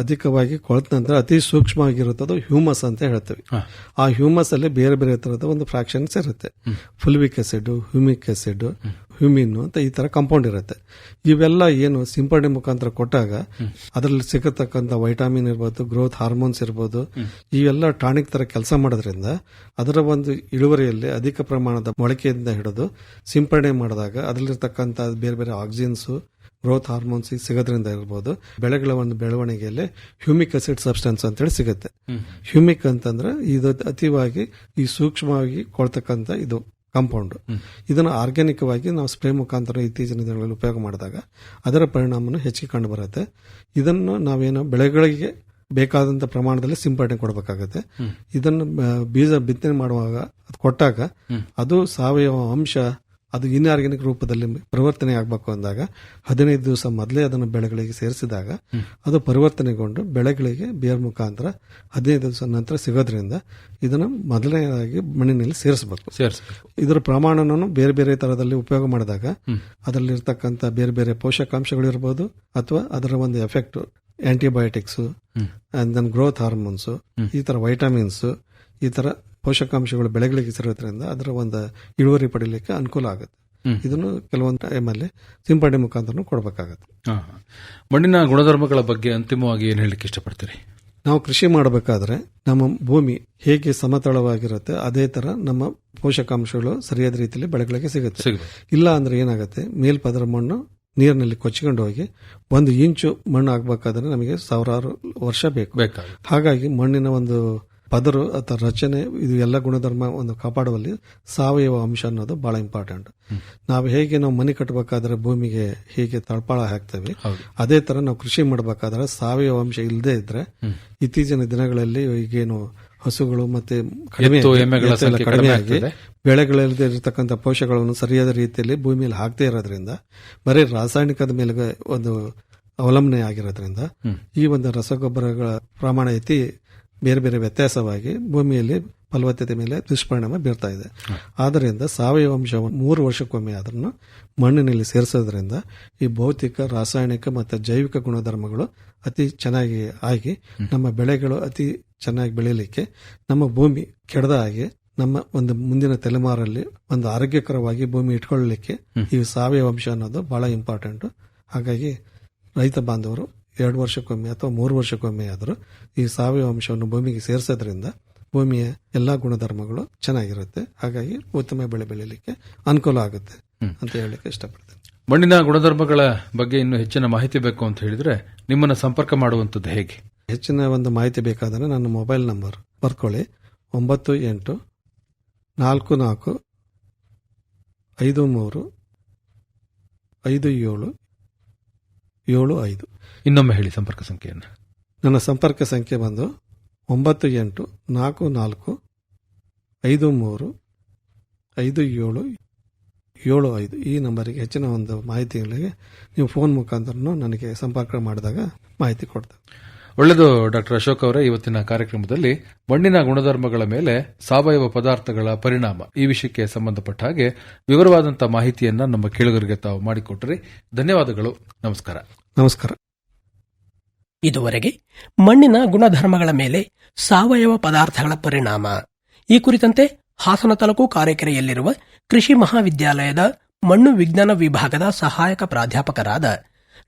ಅಧಿಕವಾಗಿ ಕೊಳೆತ ನಂತರ ಅತಿ ಸೂಕ್ಷ್ಮವಾಗಿರುತ್ತದೆ ಹ್ಯೂಮಸ್ ಅಂತ ಹೇಳ್ತೇವೆ. ಆ ಹ್ಯೂಮಸ್ ಅಲ್ಲಿ ಬೇರೆ ಬೇರೆ ತರದ ಒಂದು ಫ್ರಾಕ್ಷನ್ಸ್ ಇರುತ್ತೆ. Fulvic acid humic acid humin ಅಂತ ಈ ತರ ಕಾಂಪೌಂಡ್ ಇರುತ್ತೆ. ಇವೆಲ್ಲ ಏನು ಸಿಂಪಡಣೆ ಮುಖಾಂತರ ಕೊಟ್ಟಾಗ ಅದರಲ್ಲಿ ಸಿಗತಕ್ಕಂಥ ವೈಟಮಿನ್ ಇರ್ಬೋದು ಗ್ರೋತ್ ಹಾರ್ಮೋನ್ಸ್ ಇರ್ಬೋದು ಇವೆಲ್ಲ ಟಾನಿಕ್ ತರ ಕೆಲಸ ಮಾಡೋದ್ರಿಂದ ಅದರ ಒಂದು ಇಳುವರಿಯಲ್ಲಿ ಅಧಿಕ ಪ್ರಮಾಣದ ಮೊಳಕೆಯಿಂದ ಹಿಡಿದು ಸಿಂಪಡಣೆ ಮಾಡಿದಾಗ ಅದರಲ್ಲಿರ್ತಕ್ಕಂಥ ಬೇರೆ ಬೇರೆ ಆಕ್ಸಿಜನ್ಸ್ ಗ್ರೋತ್ ಹಾರ್ಮೋನ್ಸ್ ಸಿಗೋದ್ರಿಂದ ಇರ್ಬೋದು ಬೆಳೆಗಳ ಒಂದು ಬೆಳವಣಿಗೆಯಲ್ಲಿ ಹ್ಯೂಮಿಕ್ ಅಸಿಡ್ ಸಬ್ಸ್ಟೆನ್ಸ್ ಅಂತೇಳಿ ಸಿಗುತ್ತೆ. ಹ್ಯೂಮಿಕ್ ಅಂತಂದ್ರೆ ಇದು ಅತಿವಾಗಿ ಈ ಸೂಕ್ಷ್ಮವಾಗಿ ಕೊಳ್ತಕ್ಕಂಥ ಇದು ಕಾಂಪೌಂಡ್ ಇದನ್ನು ಆರ್ಗ್ಯಾನಿಕವಾಗಿ ನಾವು ಸ್ಪ್ರೇ ಮುಖಾಂತರ ಇತ್ತೀಚಿನ ದಿನಗಳಲ್ಲಿ ಉಪಯೋಗ ಮಾಡಿದಾಗ ಅದರ ಪರಿಣಾಮವನ್ನು ಹೆಚ್ಚಿಗೆ ಕಂಡು ಬರುತ್ತೆ ಇದನ್ನು ನಾವೇನು ಬೆಳೆಗಳಿಗೆ ಬೇಕಾದಂತ ಪ್ರಮಾಣದಲ್ಲಿ ಸಿಂಪಡಣೆ ಕೊಡಬೇಕಾಗತ್ತೆ. ಇದನ್ನು ಬೀಜ ಬಿತ್ತನೆ ಮಾಡುವಾಗ ಅದು ಕೊಟ್ಟಾಗ ಅದು ಸಾವಯವ ಅಂಶ ಅದು ಇನ್ಆರ್ಗ್ಯಾನಿಕ್ ರೂಪದಲ್ಲಿ ಪರಿವರ್ತನೆ ಆಗಬೇಕು ಅಂದಾಗ ಹದಿನೈದು ದಿವಸ ಮೊದಲೇ ಅದನ್ನು ಬೆಳೆಗಳಿಗೆ ಸೇರಿಸಿದಾಗ ಅದು ಪರಿವರ್ತನೆಗೊಂಡು ಬೆಳೆಗಳಿಗೆ ಬೇರ್ ಮುಖಾಂತರ ಹದಿನೈದು ದಿವಸ ನಂತರ ಸಿಗೋದ್ರಿಂದ ಇದನ್ನು ಮೊದಲನೇದಾಗಿ ಮಣ್ಣಿನಲ್ಲಿ ಸೇರಿಸಬೇಕು. ಇದರ ಪ್ರಮಾಣವನ್ನು ಬೇರೆ ಬೇರೆ ತರದಲ್ಲಿ ಉಪಯೋಗ ಮಾಡಿದಾಗ ಅದರಲ್ಲಿರ್ತಕ್ಕಂಥ ಬೇರೆ ಬೇರೆ ಪೋಷಕಾಂಶಗಳು ಇರ್ಬೋದು ಅಥವಾ ಅದರ ಒಂದು effect antibiotics and then growth hormones ಈ ತರ ವೈಟಮಿನ್ಸ್ ಈ ತರ ಪೋಷಕಾಂಶಗಳು ಬೆಳೆಗಳಿಗೆ ಸೇರೋದ್ರಿಂದ ಅದರ ಒಂದು ಇಳುವರಿ ಪಡಿಲಿಕ್ಕೆ ಅನುಕೂಲ ಆಗುತ್ತೆ. ಇದನ್ನು ಕೆಲವೊಂದು ಟೈಮಲ್ಲಿ ಸಿಂಪಡಣೆ ಮುಖಾಂತರ ಕೊಡಬೇಕಾಗತ್ತೆ. ಮಣ್ಣಿನ ಗುಣಧರ್ಮಗಳ ಬಗ್ಗೆ ಅಂತಿಮವಾಗಿ ಏನು ಹೇಳಲಿಕ್ಕೆ ಇಷ್ಟಪಡ್ತೀರಿ? ನಾವು ಕೃಷಿ ಮಾಡಬೇಕಾದ್ರೆ ನಮ್ಮ ಭೂಮಿ ಹೇಗೆ ಸಮತಳವಾಗಿರುತ್ತೆ ಅದೇ ತರ ನಮ್ಮ ಪೋಷಕಾಂಶಗಳು ಸರಿಯಾದ ರೀತಿಯಲ್ಲಿ ಬೆಳೆಗಳಿಗೆ ಸಿಗುತ್ತೆ. ಇಲ್ಲ ಅಂದ್ರೆ ಏನಾಗುತ್ತೆ ಮೇಲ್ಪದರ ಮಣ್ಣು ನೀರಿನಲ್ಲಿ ಕೊಚ್ಚಿಕೊಂಡು ಹೋಗಿ ಒಂದು ಇಂಚು ಮಣ್ಣು ಆಗ್ಬೇಕಾದ್ರೆ ನಮಗೆ ಸಾವಿರಾರು ವರ್ಷ ಬೇಕು. ಹಾಗಾಗಿ ಮಣ್ಣಿನ ಒಂದು ಪದರು ಅಥವಾ ರಚನೆ ಇದು ಎಲ್ಲ ಗುಣಧರ್ಮ ಒಂದು ಕಾಪಾಡುವಲ್ಲಿ ಸಾವಯವ ಅಂಶ ಅನ್ನೋದು ಬಹಳ ಇಂಪಾರ್ಟೆಂಟ್ ನಾವು ಹೇಗೆ ನಾವು ಮನೆ ಕಟ್ಟಬೇಕಾದ್ರೆ ಭೂಮಿಗೆ ಹೇಗೆ ತಳಪಾಳ ಹಾಕ್ತೇವೆ ಅದೇ ತರ ನಾವು ಕೃಷಿ ಮಾಡಬೇಕಾದ್ರೆ ಸಾವಯವ ಅಂಶ ಇಲ್ಲದೆ ಇದ್ರೆ ಇತ್ತೀಚಿನ ದಿನಗಳಲ್ಲಿ ಈಗೇನು ಹಸುಗಳು ಮತ್ತೆ ಕಡಿಮೆ ಎತ್ತು, ಆಗಿ- ಎಮ್ಮೆಗಳ ಎತ್ತು ಎಲ್ಲ ಸಂಖ್ಯೆ ಕಡಿಮೆ ಕಡಿಮೆ ಆಗಿ ಇರತಕ್ಕಂಥ ಪೋಷಕಗಳನ್ನು ಸರಿಯಾದ ರೀತಿಯಲ್ಲಿ ಭೂಮಿಯಲ್ಲಿ ಹಾಕದೇ ಇರೋದ್ರಿಂದ ಬರೀ ರಾಸಾಯನಿಕದ ಮೇಲೆ ಒಂದು ಅವಲಂಬನೆ ಆಗಿರೋದ್ರಿಂದ ಈ ಒಂದು ರಸಗೊಬ್ಬರಗಳ ಪ್ರಮಾಣ ಅತಿ ಬೇರೆ ಬೇರೆ ವ್ಯತ್ಯಾಸವಾಗಿ ಭೂಮಿಯಲ್ಲಿ ಫಲವತ್ತತೆ ಮೇಲೆ ದುಷ್ಪರಿಣಾಮ ಬೀರ್ತಾ ಇದೆ. ಆದ್ದರಿಂದ ಸಾವಯವ ಅಂಶವನ್ನು ಮೂರು ವರ್ಷಕ್ಕೊಮ್ಮೆ ಅದನ್ನು ಮಣ್ಣಿನಲ್ಲಿ ಸೇರಿಸೋದ್ರಿಂದ ಈ ಭೌತಿಕ ರಾಸಾಯನಿಕ ಮತ್ತು ಜೈವಿಕ ಗುಣಧರ್ಮಗಳು ಅತಿ ಚೆನ್ನಾಗಿ ಆಗಿ ನಮ್ಮ ಬೆಳೆಗಳು ಅತಿ ಚೆನ್ನಾಗಿ ಬೆಳೆಯಲಿಕ್ಕೆ ನಮ್ಮ ಭೂಮಿ ಕೆಡದ ಹಾಗೆ ನಮ್ಮ ಒಂದು ಮುಂದಿನ ತಲೆಮಾರಲ್ಲಿ ಒಂದು ಆರೋಗ್ಯಕರವಾಗಿ ಭೂಮಿ ಇಟ್ಕೊಳ್ಳಲಿಕ್ಕೆ ಈ ಸಾವಯವ ಅಂಶ ಅನ್ನೋದು ಬಹಳ ಇಂಪಾರ್ಟೆಂಟು ಹಾಗಾಗಿ ರೈತ ಬಾಂಧವರು ಎರಡು ವರ್ಷಕ್ಕೊಮ್ಮೆ ಅಥವಾ ಮೂರು ವರ್ಷಕ್ಕೊಮ್ಮೆ ಆದರೂ ಈ ಸಾವಯವ ಅಂಶವನ್ನು ಭೂಮಿಗೆ ಸೇರಿಸೋದ್ರಿಂದ ಭೂಮಿಯ ಎಲ್ಲಾ ಗುಣಧರ್ಮಗಳು ಚೆನ್ನಾಗಿರುತ್ತೆ. ಹಾಗಾಗಿ ಉತ್ತಮ ಬೆಳೆ ಬೆಳೀಲಿಕ್ಕೆ ಅನುಕೂಲ ಆಗುತ್ತೆ ಅಂತ ಹೇಳಲಿಕ್ಕೆ ಇಷ್ಟಪಡ್ತೇನೆ. ಮಣ್ಣಿನ ಗುಣಧರ್ಮಗಳ ಬಗ್ಗೆ ಇನ್ನು ಹೆಚ್ಚಿನ ಮಾಹಿತಿ ಬೇಕು ಅಂತ ಹೇಳಿದ್ರೆ ನಿಮ್ಮನ್ನು ಸಂಪರ್ಕ ಮಾಡುವಂತದ್ದು ಹೇಗೆ? ಹೆಚ್ಚಿನ ಒಂದು ಮಾಹಿತಿ ಬೇಕಾದರೆ ನನ್ನ ಮೊಬೈಲ್ ನಂಬರ್ ಬರ್ಕೊಳ್ಳಿ. ಒಂಬತ್ತು ಎಂಟು ನಾಲ್ಕು ನಾಲ್ಕು ಐದು ಮೂರು ಐದು ಏಳು ಏಳು ಐದು. ಇನ್ನೊಮ್ಮೆ ಹೇಳಿ ಸಂಪರ್ಕ ಸಂಖ್ಯೆಯನ್ನು. ನನ್ನ ಸಂಪರ್ಕ ಸಂಖ್ಯೆ ಬಂದು ಒಂಬತ್ತು ಎಂಟು ನಾಲ್ಕು ನಾಲ್ಕು ಐದು ಮೂರು ಐದು ಏಳು ಏಳು ಐದು. ಈ ನಂಬರಿಗೆ ಹೆಚ್ಚಿನ ಒಂದು ಮಾಹಿತಿಗಳಿಗೆ ನೀವು ಫೋನ್ ಮುಖಾಂತರ ನನಗೆ ಸಂಪರ್ಕ ಮಾಡಿದಾಗ ಮಾಹಿತಿ ಕೊಡ್ತೇವೆ. ಒಳ್ಳೆಯದು ಡಾಕ್ಟರ್ ಅಶೋಕ್ ಅವರೇ ಇವತ್ತಿನ ಕಾರ್ಯಕ್ರಮದಲ್ಲಿ ಮಣ್ಣಿನ ಗುಣಧರ್ಮಗಳ ಮೇಲೆ ಸಾವಯವ ಪದಾರ್ಥಗಳ ಪರಿಣಾಮ ಈ ವಿಷಯಕ್ಕೆ ಸಂಬಂಧಪಟ್ಟ ಹಾಗೆ ವಿವರವಾದಂತಹ ಮಾಹಿತಿಯನ್ನ ನಮ್ಮ ಕೇಳುಗರಿಗೆ ತಾವು ಮಾಡಿಕೊಟ್ರಿ. ಧನ್ಯವಾದಗಳು. ನಮಸ್ಕಾರ. ನಮಸ್ಕಾರ. ಇದುವರೆಗೆ ಮಣ್ಣಿನ ಗುಣಧರ್ಮಗಳ ಮೇಲೆ ಸಾವಯವ ಪದಾರ್ಥಗಳ ಪರಿಣಾಮ. ಈ ಕುರಿತಂತೆ ಹಾಸನ ತಾಲೂಕು ಕಾರೆಕೆರೆಯಲ್ಲಿರುವ ಕೃಷಿ ಮಹಾವಿದ್ಯಾಲಯದ ಮಣ್ಣು ವಿಜ್ಞಾನ ವಿಭಾಗದ ಸಹಾಯಕ ಪ್ರಾಧ್ಯಾಪಕರಾದ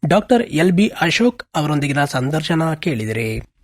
ಡಾಕ್ಟರ್ ಎಲ್ ಬಿ ಅಶೋಕ್ ಅವರೊಂದಿಗಿನ ಸಂದರ್ಶನ ಕೇಳಿದಿರಿ.